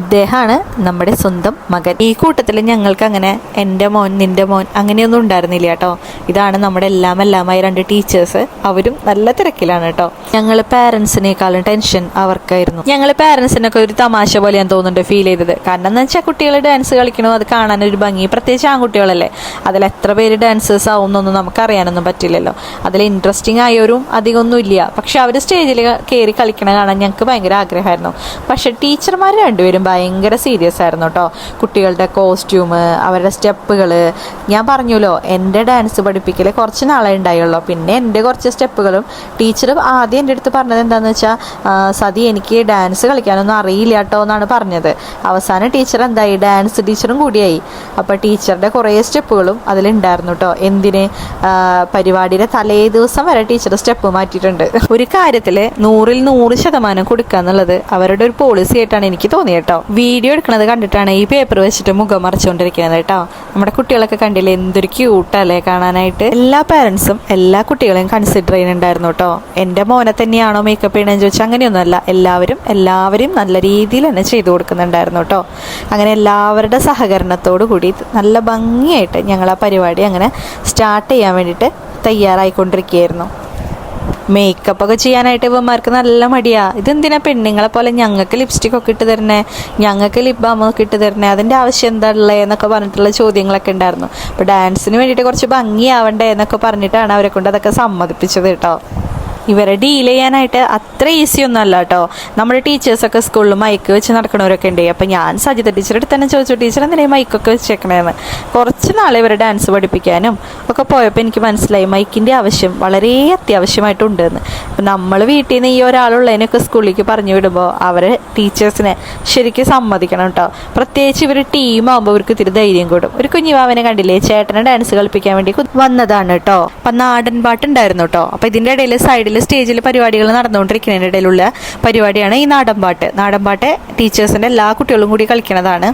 ഇദ്ദേഹമാണ് നമ്മുടെ സ്വന്തം മകൻ. ഈ കൂട്ടത്തിൽ ഞങ്ങൾക്ക് അങ്ങനെ എന്റെ മോൻ നിന്റെ മോൻ അങ്ങനെയൊന്നും ഉണ്ടായിരുന്നില്ല കേട്ടോ. ഇതാണ് നമ്മുടെ എല്ലാം എല്ലാമായി രണ്ട് ടീച്ചേഴ്സ് അവരും നല്ല തിരക്കിലാണ് കേട്ടോ. ഞങ്ങൾ പാരൻസിനേക്കാളും ടെൻഷൻ അവർക്കായിരുന്നു. ഞങ്ങൾ പാരൻസിനൊക്കെ ഒരു തമാശ പോലെ ഞാൻ തോന്നുന്നുണ്ട് ഫീൽ ചെയ്തത്. കാരണം എന്ന് വെച്ചാൽ കുട്ടികൾ ഡാൻസ് കളിക്കണോ? അത് കാണാൻ ഒരു ഭംഗി. പ്രത്യേകിച്ച് ആൺകുട്ടികളല്ലേ. അതിൽ എത്ര പേര് ഡാൻസേഴ്സ് ആവുന്നൊന്നും നമുക്ക് അറിയാനൊന്നും പറ്റില്ലല്ലോ. അതിൽ ഇൻട്രസ്റ്റിംഗ് ആയവരും അധികമൊന്നും ഇല്ല. പക്ഷെ അവർ സ്റ്റേജിൽ കയറി കളിക്കണ കാണാൻ ഞങ്ങൾക്ക് ഭയങ്കര ആഗ്രഹമായിരുന്നു. പക്ഷെ ടീച്ചർമാർ രണ്ടുപേരും ഭയങ്കര സീരിയസ് ആയിരുന്നു കേട്ടോ. കുട്ടികളുടെ കോസ്റ്റ്യൂം അവരുടെ സ്റ്റെപ്പുകൾ ഞാൻ പറഞ്ഞല്ലോ എന്റെ ഡാൻസ് പഠിപ്പിക്കൽ കുറച്ച് നാളെ ഉണ്ടായുള്ളൂ. പിന്നെ എന്റെ കുറച്ച് സ്റ്റെപ്പുകളും ടീച്ചർ ആദ്യം എന്റെ അടുത്ത് പറഞ്ഞത് എന്താണെന്ന് വെച്ചാൽ സതി എനിക്ക് ഡാൻസ് കളിക്കാനൊന്നും അറിയില്ല കേട്ടോ എന്നാണ് പറഞ്ഞത്. അവസാനം ടീച്ചർ എന്തായി? ഡാൻസ് ടീച്ചറും കൂടിയായി. അപ്പോൾ ടീച്ചറുടെ കുറേ സ്റ്റെപ്പുകളും അതിലുണ്ടായിരുന്നു കേട്ടോ. എന്തിന്? പരിപാടിയുടെ തലേ ദിവസം വരെ ടീച്ചർ സ്റ്റെപ്പ് മാറ്റിയിട്ടുണ്ട്. ഒരു കാര്യത്തിൽ നൂറിൽ നൂറ് ശതമാനം കൊടുക്കുക എന്നുള്ളത് അവരുടെ ഒരു പോളിസി ആയിട്ടാണ് എനിക്ക് തോന്നിയത് കേട്ടോ. വീഡിയോ എടുക്കുന്നത് കണ്ടിട്ടാണ് ഈ പേപ്പർ വെച്ചിട്ട് മുഖം മറച്ചുകൊണ്ടിരിക്കുന്നത് കേട്ടോ. നമ്മുടെ കുട്ടികളൊക്കെ കണ്ടില്ലേ? എന്തൊരു ക്യൂട്ടല്ലേ കാണാനായിട്ട്. എല്ലാ പാരൻസും എല്ലാ കുട്ടികളെയും കൺസിഡർ ചെയ്യുന്നുണ്ടായിരുന്നു കേട്ടോ എന്റെ മോനെ തന്നെയാണോ മേക്കപ്പ് ചെയ്യണമെന്ന് ചോദിച്ചാൽ അങ്ങനെയൊന്നുമല്ല. എല്ലാവരും എല്ലാവരും നല്ല രീതിയിൽ തന്നെ ചെയ്തു കൊടുക്കുന്നുണ്ടായിരുന്നു കേട്ടോ അങ്ങനെ എല്ലാവരുടെ സഹകരണത്തോടു കൂടി നല്ല ഭംഗിയായിട്ട് ഞങ്ങൾ ആ പരിപാടി അങ്ങനെ സ്റ്റാർട്ട് ചെയ്യാൻ വേണ്ടിയിട്ട് തയ്യാറായിക്കൊണ്ടിരിക്കുകയായിരുന്നു. മേക്കപ്പ് ഒക്കെ ചെയ്യാനായിട്ട് ഇവന്മാർക്ക് നല്ല മടിയാ. ഇതെന്തിനാ പെണ്ണുങ്ങളെ പോലെ ഞങ്ങൾക്ക് ലിപ്സ്റ്റിക് ഒക്കെ ഇട്ട് തരണേ? ഞങ്ങൾക്ക് ലിപ് ബാം ഒക്കെ ഇട്ട് തരണേ? അതിന്റെ ആവശ്യം എന്താ ഉള്ളത് എന്നൊക്കെ പറഞ്ഞിട്ടുള്ള ചോദ്യങ്ങളൊക്കെ ഉണ്ടായിരുന്നു. അപ്പോൾ ഡാൻസിന് വേണ്ടിയിട്ട് കുറച്ച് ഭംഗിയാവണ്ടേ എന്നൊക്കെ പറഞ്ഞിട്ടാണ് അവരെ കൊണ്ട് അതൊക്കെ സമ്മതിപ്പിച്ചത് കേട്ടോ. ഇവരെ ഡീൽ ചെയ്യാനായിട്ട് അത്ര ഈസി ഒന്നും അല്ല കേട്ടോ. നമ്മുടെ ടീച്ചേഴ്സൊക്കെ സ്കൂളിൽ മൈക്ക് വെച്ച് നടക്കണവരൊക്കെ ഉണ്ട്. അപ്പം ഞാൻ സജിത ടീച്ചറുടെ അടുത്ത് തന്നെ ചോദിച്ചു ടീച്ചർ എന്തിനാണ് മൈക്കൊക്കെ വെച്ചേക്കണേന്ന്? കുറച്ച് നാളെ ഇവരെ ഡാൻസ് പഠിപ്പിക്കാനും ഒക്കെ പോയപ്പോൾ എനിക്ക് മനസ്സിലായി മൈക്കിന്റെ ആവശ്യം വളരെ അത്യാവശ്യമായിട്ടുണ്ടെന്ന്. അപ്പം നമ്മൾ വീട്ടിൽ നിന്ന് ഈ ഒരാളുള്ളതിനൊക്കെ സ്കൂളിലേക്ക് പറഞ്ഞു വിടുമ്പോൾ അവരെ ടീച്ചേഴ്സിനെ ശരിക്കും സമ്മതിക്കണം കേട്ടോ. പ്രത്യേകിച്ച് ഇവർ ടീമാകുമ്പോൾ ഇവർക്ക് ഇത്തിരി ധൈര്യം കൂടും. ഒരു കുഞ്ഞുവാവനെ കണ്ടില്ലേ ചേട്ടനെ ഡാൻസ് കളിപ്പിക്കാൻ വേണ്ടി വന്നതാണ് കേട്ടോ. അപ്പം നാടൻ പാട്ടുണ്ടായിരുന്നു കേട്ടോ. അപ്പം ഇതിന്റെ ഇടയിൽ സൈഡിൽ സ്റ്റേജിൽ പരിപാടികൾ നടന്നുകൊണ്ടിരിക്കുന്നതിന്റെ ഇടയിലുള്ള പരിപാടിയാണ് ഈ നാടൻപാട്ട്. നാടൻപാട്ട് പാട്ട് ടീച്ചേഴ്സിന്റെ എല്ലാ കുട്ടികളും കൂടി കളിക്കുന്നതാണ്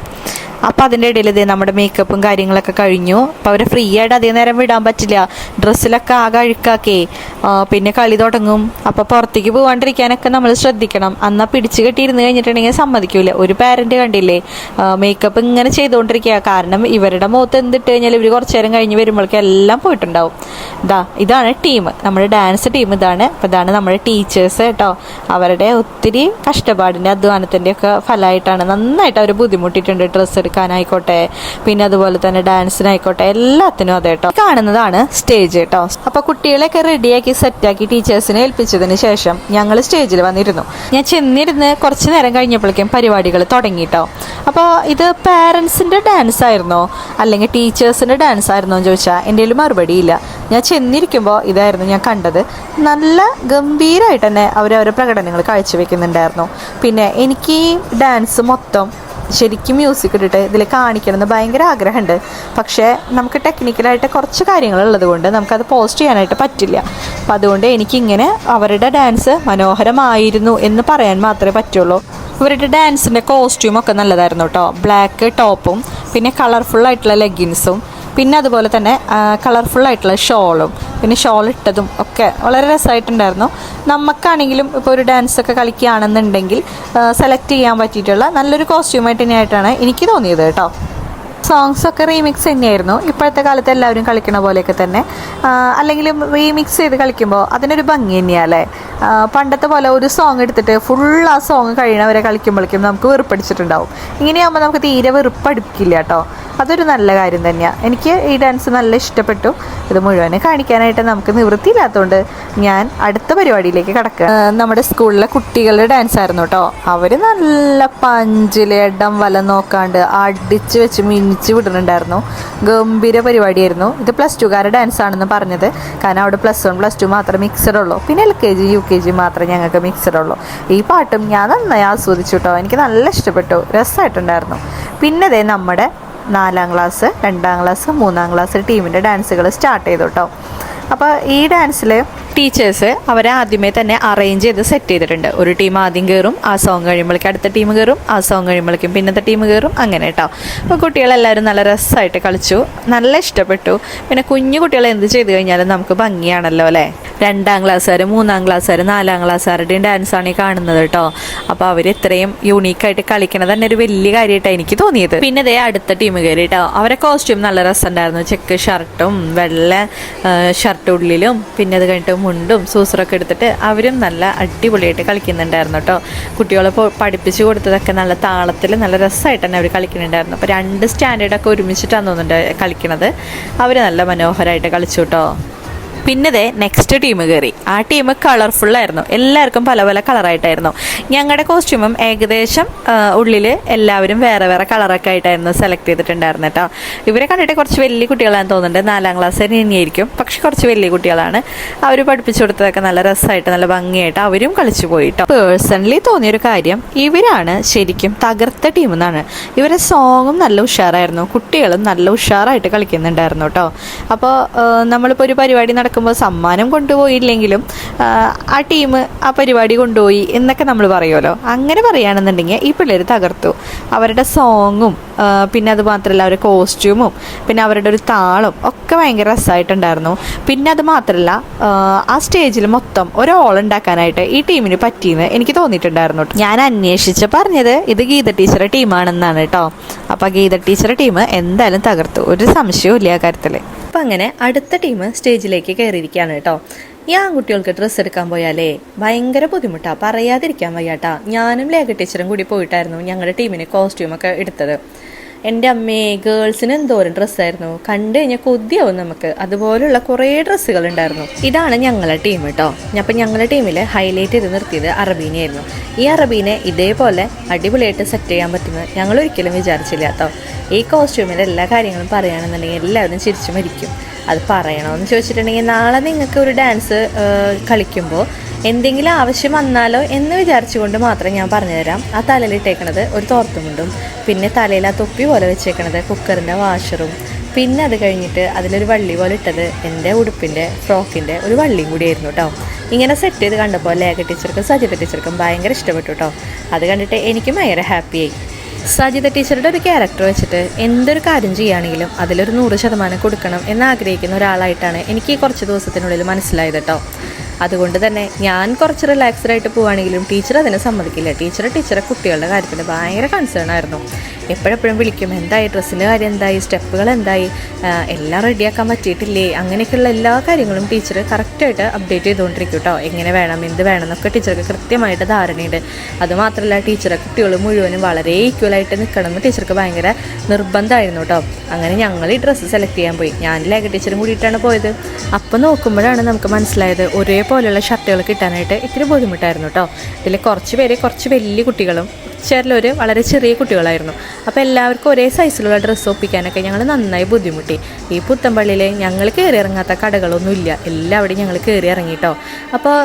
അപ്പം അതിന്റെ ഇടയിൽ ഇതേ നമ്മുടെ മേക്കപ്പും കാര്യങ്ങളൊക്കെ കഴിഞ്ഞു. അപ്പോൾ അവരെ ഫ്രീ ആയിട്ട് അതേ നേരം വിടാൻ പറ്റില്ല. ഡ്രസ്സിലൊക്കെ ആകെ അഴുക്കാക്കേ. പിന്നെ കളി തുടങ്ങും. അപ്പോൾ പുറത്തേക്ക് പോകാണ്ടിരിക്കാനൊക്കെ നമ്മൾ ശ്രദ്ധിക്കണം. എന്നാൽ പിടിച്ചു കെട്ടിയിരുന്ന് കഴിഞ്ഞിട്ടുണ്ടെങ്കിൽ സമ്മതിക്കൂല. ഒരു പാരന്റ് കണ്ടില്ലേ? മേക്കപ്പ് ഇങ്ങനെ ചെയ്തുകൊണ്ടിരിക്കുക. കാരണം ഇവരുടെ മുഖത്ത് എന്തിട്ട് കഴിഞ്ഞാൽ ഇവർ കുറച്ച് നേരം കഴിഞ്ഞ് വരുമ്പോഴേക്കും എല്ലാം പോയിട്ടുണ്ടാവും. ഇതാ ഇതാണ് ടീം നമ്മുടെ ഡാൻസ് ടീം ഇതാണ്. അപ്പോൾ ഇതാണ് നമ്മുടെ ടീച്ചേഴ്സ് കേട്ടോ. അവരുടെ ഒത്തിരി കഷ്ടപ്പാടിന്റെ അധ്വാനത്തിന്റെയൊക്കെ ഫലമായിട്ടാണ് നന്നായിട്ട് അവർ ബുദ്ധിമുട്ടിയിട്ടുണ്ട് ഡ്രസ്സ് എടുക്കാനായിക്കോട്ടെ പിന്നെ അതുപോലെ തന്നെ ഡാൻസിനായിക്കോട്ടെ എല്ലാത്തിനും അതെ കേട്ടോ കാണുന്നതാണ് സ്റ്റേജ് കേട്ടോ അപ്പൊ കുട്ടികളെയൊക്കെ റെഡിയാക്കി സെറ്റാക്കി ടീച്ചേഴ്സിനെ ഏൽപ്പിച്ചതിന് ശേഷം ഞങ്ങൾ സ്റ്റേജിൽ വന്നിരുന്നു. ഞാൻ ചെന്നിരുന്ന് കുറച്ച് നേരം കഴിഞ്ഞപ്പോഴേക്കും പരിപാടികൾ തുടങ്ങി കേട്ടോ അപ്പോൾ ഇത് പാരൻസിന്റെ ഡാൻസ് ആയിരുന്നോ? അല്ലെങ്കിൽ ടീച്ചേഴ്സിന്റെ ഡാൻസ് ആയിരുന്നോ എന്ന് ചോദിച്ചാൽ എന്റെ കയ്യിൽ മറുപടിയില്ല ഞാൻ ചെന്നിരിക്കുമ്പോൾ ഇതായിരുന്നു ഞാൻ കണ്ടത്. നല്ല ഗംഭീരമായിട്ട് തന്നെ അവരവരെ പ്രകടനങ്ങൾ കാഴ്ചവെക്കുന്നുണ്ടായിരുന്നു. പിന്നെ എനിക്ക് ഡാൻസ് മൊത്തം ശരിക്കും മ്യൂസിക് ഇട്ടിട്ട് ഇതിൽ കാണിക്കണമെന്ന് ഭയങ്കര ആഗ്രഹമുണ്ട്. പക്ഷേ നമുക്ക് ടെക്നിക്കലായിട്ട് കുറച്ച് കാര്യങ്ങളുള്ളത് കൊണ്ട് നമുക്കത് പോസ്റ്റ് ചെയ്യാനായിട്ട് പറ്റില്ല. അപ്പം അതുകൊണ്ട് എനിക്കിങ്ങനെ അവരുടെ ഡാൻസ് മനോഹരമായിരുന്നു എന്ന് പറയാൻ മാത്രമേ പറ്റുള്ളൂ. ഇവരുടെ ഡാൻസിന്റെ കോസ്റ്റ്യൂമൊക്കെ നല്ലതായിരുന്നു കേട്ടോ ബ്ലാക്ക് ടോപ്പും പിന്നെ കളർഫുൾ ആയിട്ടുള്ള ലെഗിൻസും പിന്നെ അതുപോലെ തന്നെ കളർഫുൾ ആയിട്ടുള്ള ഷോളും പിന്നെ ഷോൾ ഇട്ടതും ഒക്കെ വളരെ രസമായിട്ടുണ്ടായിരുന്നു നമുക്കാണെങ്കിലും ഇപ്പോൾ ഒരു ഡാൻസ് ഒക്കെ കളിക്കുകയാണെന്നുണ്ടെങ്കിൽ സെലക്ട് ചെയ്യാൻ പറ്റിയിട്ടുള്ള നല്ലൊരു കോസ്റ്റ്യൂമായിട്ട് തന്നെയായിട്ടാണ് എനിക്ക് തോന്നിയത് കേട്ടോ. സോങ്സ് ഒക്കെ റീമിക്സ് തന്നെയായിരുന്നു. ഇപ്പോഴത്തെ കാലത്ത് എല്ലാവരും കളിക്കണ പോലെയൊക്കെ തന്നെ. അല്ലെങ്കിൽ റീമിക്സ് ചെയ്ത് കളിക്കുമ്പോൾ അതിനൊരു ഭംഗി തന്നെയല്ലേ പണ്ടത്തെ പോലെ ഒരു സോങ് എടുത്തിട്ട് ഫുൾ ആ സോങ് കഴിയണവരെ കളിക്കുമ്പോഴേക്കും നമുക്ക് വെറുപ്പടിച്ചിട്ടുണ്ടാവും. ഇങ്ങനെയാകുമ്പോൾ നമുക്ക് തീരെ വെറുപ്പടിക്കില്ല കേട്ടോ. അതൊരു നല്ല കാര്യം തന്നെയാണ് എനിക്ക് ഈ ഡാൻസ് നല്ല ഇഷ്ടപ്പെട്ടു. ഇത് മുഴുവനെ കാണിക്കാനായിട്ട് നമുക്ക് നിവൃത്തിയില്ലാത്തതുകൊണ്ട് ഞാൻ അടുത്ത പരിപാടിയിലേക്ക് കിടക്കുക നമ്മുടെ സ്കൂളിലെ കുട്ടികളുടെ ഡാൻസ് ആയിരുന്നു കേട്ടോ. അവർ നല്ല പഞ്ചിൽ ഇടം വല നോക്കാണ്ട് അടിച്ച് വെച്ച് മിനിച്ച് വിടുന്നുണ്ടായിരുന്നു. ഗംഭീര പരിപാടിയായിരുന്നു. ഇത് പ്ലസ് ടുകാരുടെ ഡാൻസ് ആണെന്ന് പറഞ്ഞത്. കാരണം അവിടെ പ്ലസ് വൺ പ്ലസ് ടു മാത്രമേ മിക്സഡ് ഉള്ളൂ. പിന്നെ L K G U K G മാത്രമേ ഞങ്ങൾക്ക് മിക്സഡ് ഉള്ളൂ. ഈ പാട്ടും ഞാൻ നന്നായി ആസ്വദിച്ചു കേട്ടോ എനിക്ക് നല്ല ഇഷ്ടപ്പെട്ടു. രസമായിട്ടുണ്ടായിരുന്നു പിന്നെ ദേ നമ്മുടെ നാലാം ക്ലാസ് രണ്ടാം ക്ലാസ് മൂന്നാം ക്ലാസ് ടീമിന്റെ ഡാൻസുകൾ സ്റ്റാർട്ട് ചെയ്തു കേട്ടോ അപ്പോൾ ഈ ഡാൻസിൽ ടീച്ചേഴ്സ് അവരെ ആദ്യമേ തന്നെ അറേഞ്ച് ചെയ്ത് സെറ്റ് ചെയ്തിട്ടുണ്ട്. ഒരു ടീം ആദ്യം കയറും ആ സോങ് കഴിയുമ്പോഴേക്കും അടുത്ത ടീം കയറും ആ സോങ് കഴിയുമ്പോഴേക്കും പിന്നത്തെ ടീം കയറും അങ്ങനെ കേട്ടോ അപ്പോൾ കുട്ടികളെല്ലാവരും നല്ല രസമായിട്ട് കളിച്ചു. നല്ല ഇഷ്ടപ്പെട്ടു. പിന്നെ കുഞ്ഞു കുട്ടികളെ എന്ത് ചെയ്തു കഴിഞ്ഞാലും നമുക്ക് ഭംഗിയാണല്ലോ അല്ലേ? രണ്ടാം ക്ലാസ്സുകാർ മൂന്നാം ക്ലാസ്സുകാർ നാലാം ക്ലാസ്സുകാരുടെയും ഡാൻസാണ് ഈ കാണുന്നത് കേട്ടോ അപ്പോൾ അവർ ഇത്രയും യൂണീക്കായിട്ട് കളിക്കണത് തന്നെ ഒരു വലിയ കാര്യമായിട്ടാണ് എനിക്ക് തോന്നിയത്. പിന്നെ ഇതേ അടുത്ത ടീം കയറി കേട്ടോ അവരെ കോസ്റ്റ്യൂം നല്ല രസമുണ്ടായിരുന്നു. ചെക്ക് ഷർട്ടും വെള്ള ഷർട്ട് ഉള്ളിലും പിന്നെ അത് കഴിഞ്ഞിട്ട് മുണ്ടും സൂസറൊക്കെ എടുത്തിട്ട് അവരും നല്ല അടിപൊളിയായിട്ട് കളിക്കുന്നുണ്ടായിരുന്നു കേട്ടോ. കുട്ടികളെ പഠിപ്പിച്ചു കൊടുത്തതൊക്കെ നല്ല താളത്തിൽ നല്ല രസമായിട്ട് തന്നെ അവർ കളിക്കുന്നുണ്ടായിരുന്നു. അപ്പോൾ രണ്ട് സ്റ്റാൻഡേർഡൊക്കെ ഒരുമിച്ചിട്ടാണ് തോന്നുന്നുണ്ട് കളിക്കണത്. അവർ നല്ല മനോഹരമായിട്ട് കളിച്ചു കേട്ടോ. പിന്നെ ദേ നെക്സ്റ്റ് ടീം കയറി ആ ടീം കളർഫുള്ളായിരുന്നു എല്ലാവർക്കും പല പല കളറായിട്ടായിരുന്നു ഞങ്ങളുടെ കോസ്റ്റ്യൂമും ഏകദേശം ഉള്ളിൽ എല്ലാവരും വേറെ വേറെ കളറൊക്കെ ആയിട്ടായിരുന്നു സെലക്ട് ചെയ്തിട്ടുണ്ടായിരുന്നു കേട്ടോ ഇവരെ കണ്ടിട്ട് കുറച്ച് വലിയ കുട്ടികളാണെന്ന് തോന്നുന്നുണ്ട്. നാലാം ക്ലാസ് ഇനിയായിരിക്കും. പക്ഷെ കുറച്ച് വലിയ കുട്ടികളാണ്. അവർ പഠിപ്പിച്ചു കൊടുത്തതൊക്കെ നല്ല രസമായിട്ട് നല്ല ഭംഗിയായിട്ട് അവരും കളിച്ചു പോയിട്ടോ പേഴ്സണലി തോന്നിയൊരു കാര്യം ഇവരാണ് ശരിക്കും തകർത്ത ടീം എന്നാണ് ഇവരെ സോങ്ങും നല്ല ഉഷാറായിരുന്നു. കുട്ടികളും നല്ല ഉഷാറായിട്ട് കളിക്കുന്നുണ്ടായിരുന്നു കേട്ടോ അപ്പോൾ നമ്മളിപ്പോൾ ഒരു പരിപാടി നടക്കുമ്പോൾ സമ്മാനം കൊണ്ടുപോയില്ലെങ്കിലും ആ, ടീം ആ പരിപാടി കൊണ്ടുപോയി എന്നൊക്കെ നമ്മൾ പറയുമല്ലോ. അങ്ങനെ പറയുകയാണെന്നുണ്ടെങ്കിൽ ഈ പിള്ളേർ തകർത്തു. അവരുടെ സോങ്ങും പിന്നെ അത് മാത്രമല്ല അവരുടെ കോസ്റ്റ്യൂമും പിന്നെ അവരുടെ ഒരു താളും ഒക്കെ ഭയങ്കര രസമായിട്ടുണ്ടായിരുന്നു. പിന്നെ അത് മാത്രമല്ല ആ, സ്റ്റേജിൽ മൊത്തം ഒരു ഓൾ ഉണ്ടാക്കാനായിട്ട് ഈ ടീമിന് പറ്റിയെന്ന് എനിക്ക് തോന്നിയിട്ടുണ്ടായിരുന്നു ഞാൻ അന്വേഷിച്ച് പറഞ്ഞത് ഇത് ഗീത ടീച്ചറുടെ ടീമാണെന്നാണ് കേട്ടോ. അപ്പോൾ ഗീത ടീച്ചറുടെ ടീം എന്തായാലും തകർത്തു. ഒരു സംശയവും ഇല്ല ആ കാര്യത്തിൽ അപ്പം അങ്ങനെ അടുത്ത ടീം സ്റ്റേജിലേക്ക് കയറിയിരിക്കുകയാണ് കേട്ടോ. ഈ ആൺകുട്ടികൾക്ക് ഡ്രസ്സ് എടുക്കാൻ പോയാലേ ഭയങ്കര ബുദ്ധിമുട്ടാ. പറയാതിരിക്കാൻ വയ്യാട്ടാ. ഞാനും ലേഖ ടീച്ചറും കൂടി പോയിട്ടായിരുന്നു ഞങ്ങളുടെ ടീമിന് കോസ്റ്റ്യൂമൊക്കെ എടുത്തത്. എന്റെ അമ്മയെ ഗേൾസിന് എന്തോരം ഡ്രസ്സായിരുന്നു കണ്ടു കഴിഞ്ഞാൽ കൊതിയാവും നമുക്ക്. അതുപോലുള്ള കുറേ ഡ്രസ്സുകൾ ഉണ്ടായിരുന്നു. ഇതാണ് ഞങ്ങളുടെ ടീം കേട്ടോ അപ്പം ഞങ്ങളുടെ ടീമിൽ ഹൈലൈറ്റ് ചെയ്ത് നിർത്തിയത് അറബീനെയായിരുന്നു ഈ അറബീനെ ഇതേപോലെ അടിപൊളിയായിട്ട് സെറ്റ് ചെയ്യാൻ പറ്റുന്നത് ഞങ്ങൾ ഒരിക്കലും വിചാരിച്ചില്ല കേട്ടോ ഈ കോസ്റ്റ്യൂമിന്റെ എല്ലാ കാര്യങ്ങളും പറയുകയാണെന്നുണ്ടെങ്കിൽ എല്ലാവരും ചിരിച്ചു മരിക്കും. അത് പറയണമെന്ന് ചോദിച്ചിട്ടുണ്ടെങ്കിൽ നാളെ നിങ്ങൾക്ക് ഒരു ഡാൻസ് കളിക്കുമ്പോൾ എന്തെങ്കിലും ആവശ്യം വന്നാലോ എന്ന് വിചാരിച്ചുകൊണ്ട് മാത്രം ഞാൻ പറഞ്ഞുതരാം ആ തലയിലിട്ടേക്കണത് ഒരു തോർത്തുമുണ്ടും പിന്നെ തലയിൽ ആ തൊപ്പി പോലെ വെച്ചേക്കണത് കുക്കറിന്റെ വാഷറും. പിന്നെ അത് കഴിഞ്ഞിട്ട് അതിലൊരു വള്ളി പോലെ ഇട്ടത് എന്റെ ഉടുപ്പിന്റെ ഫ്രോക്കിന്റെ ഒരു വള്ളിയും കൂടി ആയിരുന്നു കേട്ടോ ഇങ്ങനെ സെറ്റ് ചെയ്ത് കണ്ടപ്പോൾ ലേഖ ടീച്ചർക്കും സജിത ടീച്ചർക്കും ഭയങ്കര ഇഷ്ടപ്പെട്ടു കേട്ടോ അത് കണ്ടിട്ട് എനിക്കും ഭയങ്കര ഹാപ്പിയായി സജിത ടീച്ചറുടെ ഒരു ക്യാരക്ടർ വെച്ചിട്ട് എന്തൊരു കാര്യം ചെയ്യുകയാണെങ്കിലും അതിലൊരു നൂറ് ശതമാനം കൊടുക്കണം എന്ന് ആഗ്രഹിക്കുന്ന ഒരാളായിട്ടാണ് എനിക്ക് കുറച്ച് ദിവസത്തിനുള്ളിൽ മനസ്സിലായത് കേട്ടോ. അതുകൊണ്ട് തന്നെ ഞാൻ കുറച്ച് റിലാക്സ്ഡ് ആയിട്ട് പോവുകയാണെങ്കിലും ടീച്ചർ അതിനെ സമ്മതിക്കില്ല. ടീച്ചർ ടീച്ചറെ കുട്ടികളുടെ കാര്യത്തിൽ ഭയങ്കര കൺസേൺ ആയിരുന്നു. എപ്പോഴെപ്പോഴും വിളിക്കും എന്തായി? ഡ്രസ്സിന്റെ കാര്യം എന്തായി? സ്റ്റെപ്പുകൾ എന്തായി? എല്ലാം റെഡിയാക്കാൻ പറ്റിയിട്ടില്ലേ? അങ്ങനെയൊക്കെയുള്ള എല്ലാ കാര്യങ്ങളും ടീച്ചർ കറക്റ്റായിട്ട് അപ്ഡേറ്റ് ചെയ്തുകൊണ്ടിരിക്കും കേട്ടോ എങ്ങനെ വേണം എന്ത് വേണം എന്നൊക്കെ ടീച്ചർക്ക് കൃത്യമായിട്ട് ധാരണയുണ്ട്. അതുമാത്രമല്ല ടീച്ചറെ കുട്ടികൾ മുഴുവനും വളരെ ഈക്വലായിട്ട് നിൽക്കണം എന്ന് ടീച്ചർക്ക് ഭയങ്കര നിർബന്ധമായിരുന്നു കേട്ടോ അങ്ങനെ ഞങ്ങൾ ഈ ഡ്രസ്സ് സെലക്ട് ചെയ്യാൻ പോയി. ഞാൻ ലേഖ ടീച്ചറും കൂടിയിട്ടാണ് പോയത്. അപ്പോൾ നോക്കുമ്പോഴാണ് നമുക്ക് മനസ്സിലായത് ഒരേപോലെയുള്ള ഷർട്ടുകൾ കിട്ടാനായിട്ട് ഇത്തിരി ബുദ്ധിമുട്ടായിരുന്നു കേട്ടോ ഇതിൽ കുറച്ച് പേര് കുറച്ച് വലിയ കുട്ടികളും ചിലർ വളരെ ചെറിയ കുട്ടികളായിരുന്നു. അപ്പോൾ എല്ലാവർക്കും ഒരേ സൈസിലുള്ള ഡ്രസ്സ് ഒപ്പിക്കാനൊക്കെ ഞങ്ങൾ നന്നായി ബുദ്ധിമുട്ടി. ഈ പുത്തമ്പള്ളിയിൽ ഞങ്ങൾ കയറി ഇറങ്ങാത്ത കടകളൊന്നുമില്ല എല്ലാവിടെയും ഞങ്ങൾ കയറി ഇറങ്ങിട്ടോ. അപ്പോൾ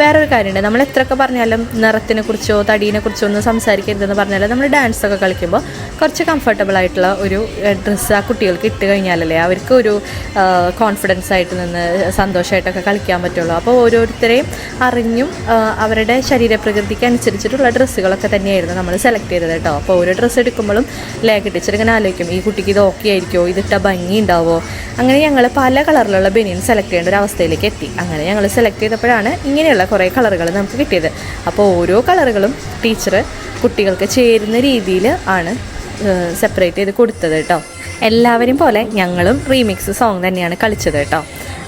വേറൊരു കാര്യമുണ്ട്. നമ്മൾ എത്രയൊക്കെ പറഞ്ഞാലും നിറത്തിനെ കുറിച്ചോ തടീനെ കുറിച്ചോ ഒന്നും സംസാരിക്കരുതെന്ന് പറഞ്ഞാലും നമ്മൾ ഡാൻസ് ഒക്കെ കളിക്കുമ്പോൾ കുറച്ച് കംഫർട്ടബിൾ ആയിട്ടുള്ള ഒരു ഡ്രസ്സ് ആ കുട്ടികൾക്ക് ഇട്ട് കഴിഞ്ഞാലല്ലേ അവർക്ക് ഒരു കോൺഫിഡൻസ് ആയിട്ട് നിന്ന് സന്തോഷമായിട്ടൊക്കെ കളിക്കാൻ പറ്റുള്ളൂ. അപ്പോൾ ഓരോരുത്തരെയും അറിഞ്ഞും അവരുടെ ശരീരപ്രകൃതിക്ക് അനുസരിച്ചിട്ടുള്ള ഡ്രസ്സുകളൊക്കെ തന്നെയായിരുന്നു നമ്മൾ സെലക്ട് ചെയ്തത് കേട്ടോ. അപ്പോൾ ഓരോ ഡ്രസ്സ് എടുക്കുമ്പോഴും ലേഖ ടീച്ചർ ഇങ്ങനെ ആലോചിക്കും ഈ കുട്ടിക്ക് ഇത് ഓക്കെ ആയിരിക്കുമോ ഇതിട്ട ഭംഗി ഉണ്ടാവോ അങ്ങനെ ഞങ്ങൾ പല കളറിലുള്ള ബനിയൻ സെലക്ട് ചെയ്യേണ്ട ഒരു അവസ്ഥയിലേക്ക് എത്തി. അങ്ങനെ ഞങ്ങൾ സെലക്ട് ചെയ്തപ്പോഴാണ് ഇങ്ങനെയുള്ള കുറേ കളറുകൾ നമുക്ക് കിട്ടിയത്. അപ്പോൾ ഓരോ കളറുകളും ടീച്ചർ കുട്ടികൾക്ക് ചേരുന്ന രീതിയിൽ ആണ് സെപ്പറേറ്റ് ചെയ്ത് കൊടുത്തത് കേട്ടോ. എല്ലാവരും പോലെ ഞങ്ങളും റീമിക്സ് സോങ് തന്നെയാണ് കളിച്ചത് കേട്ടോ.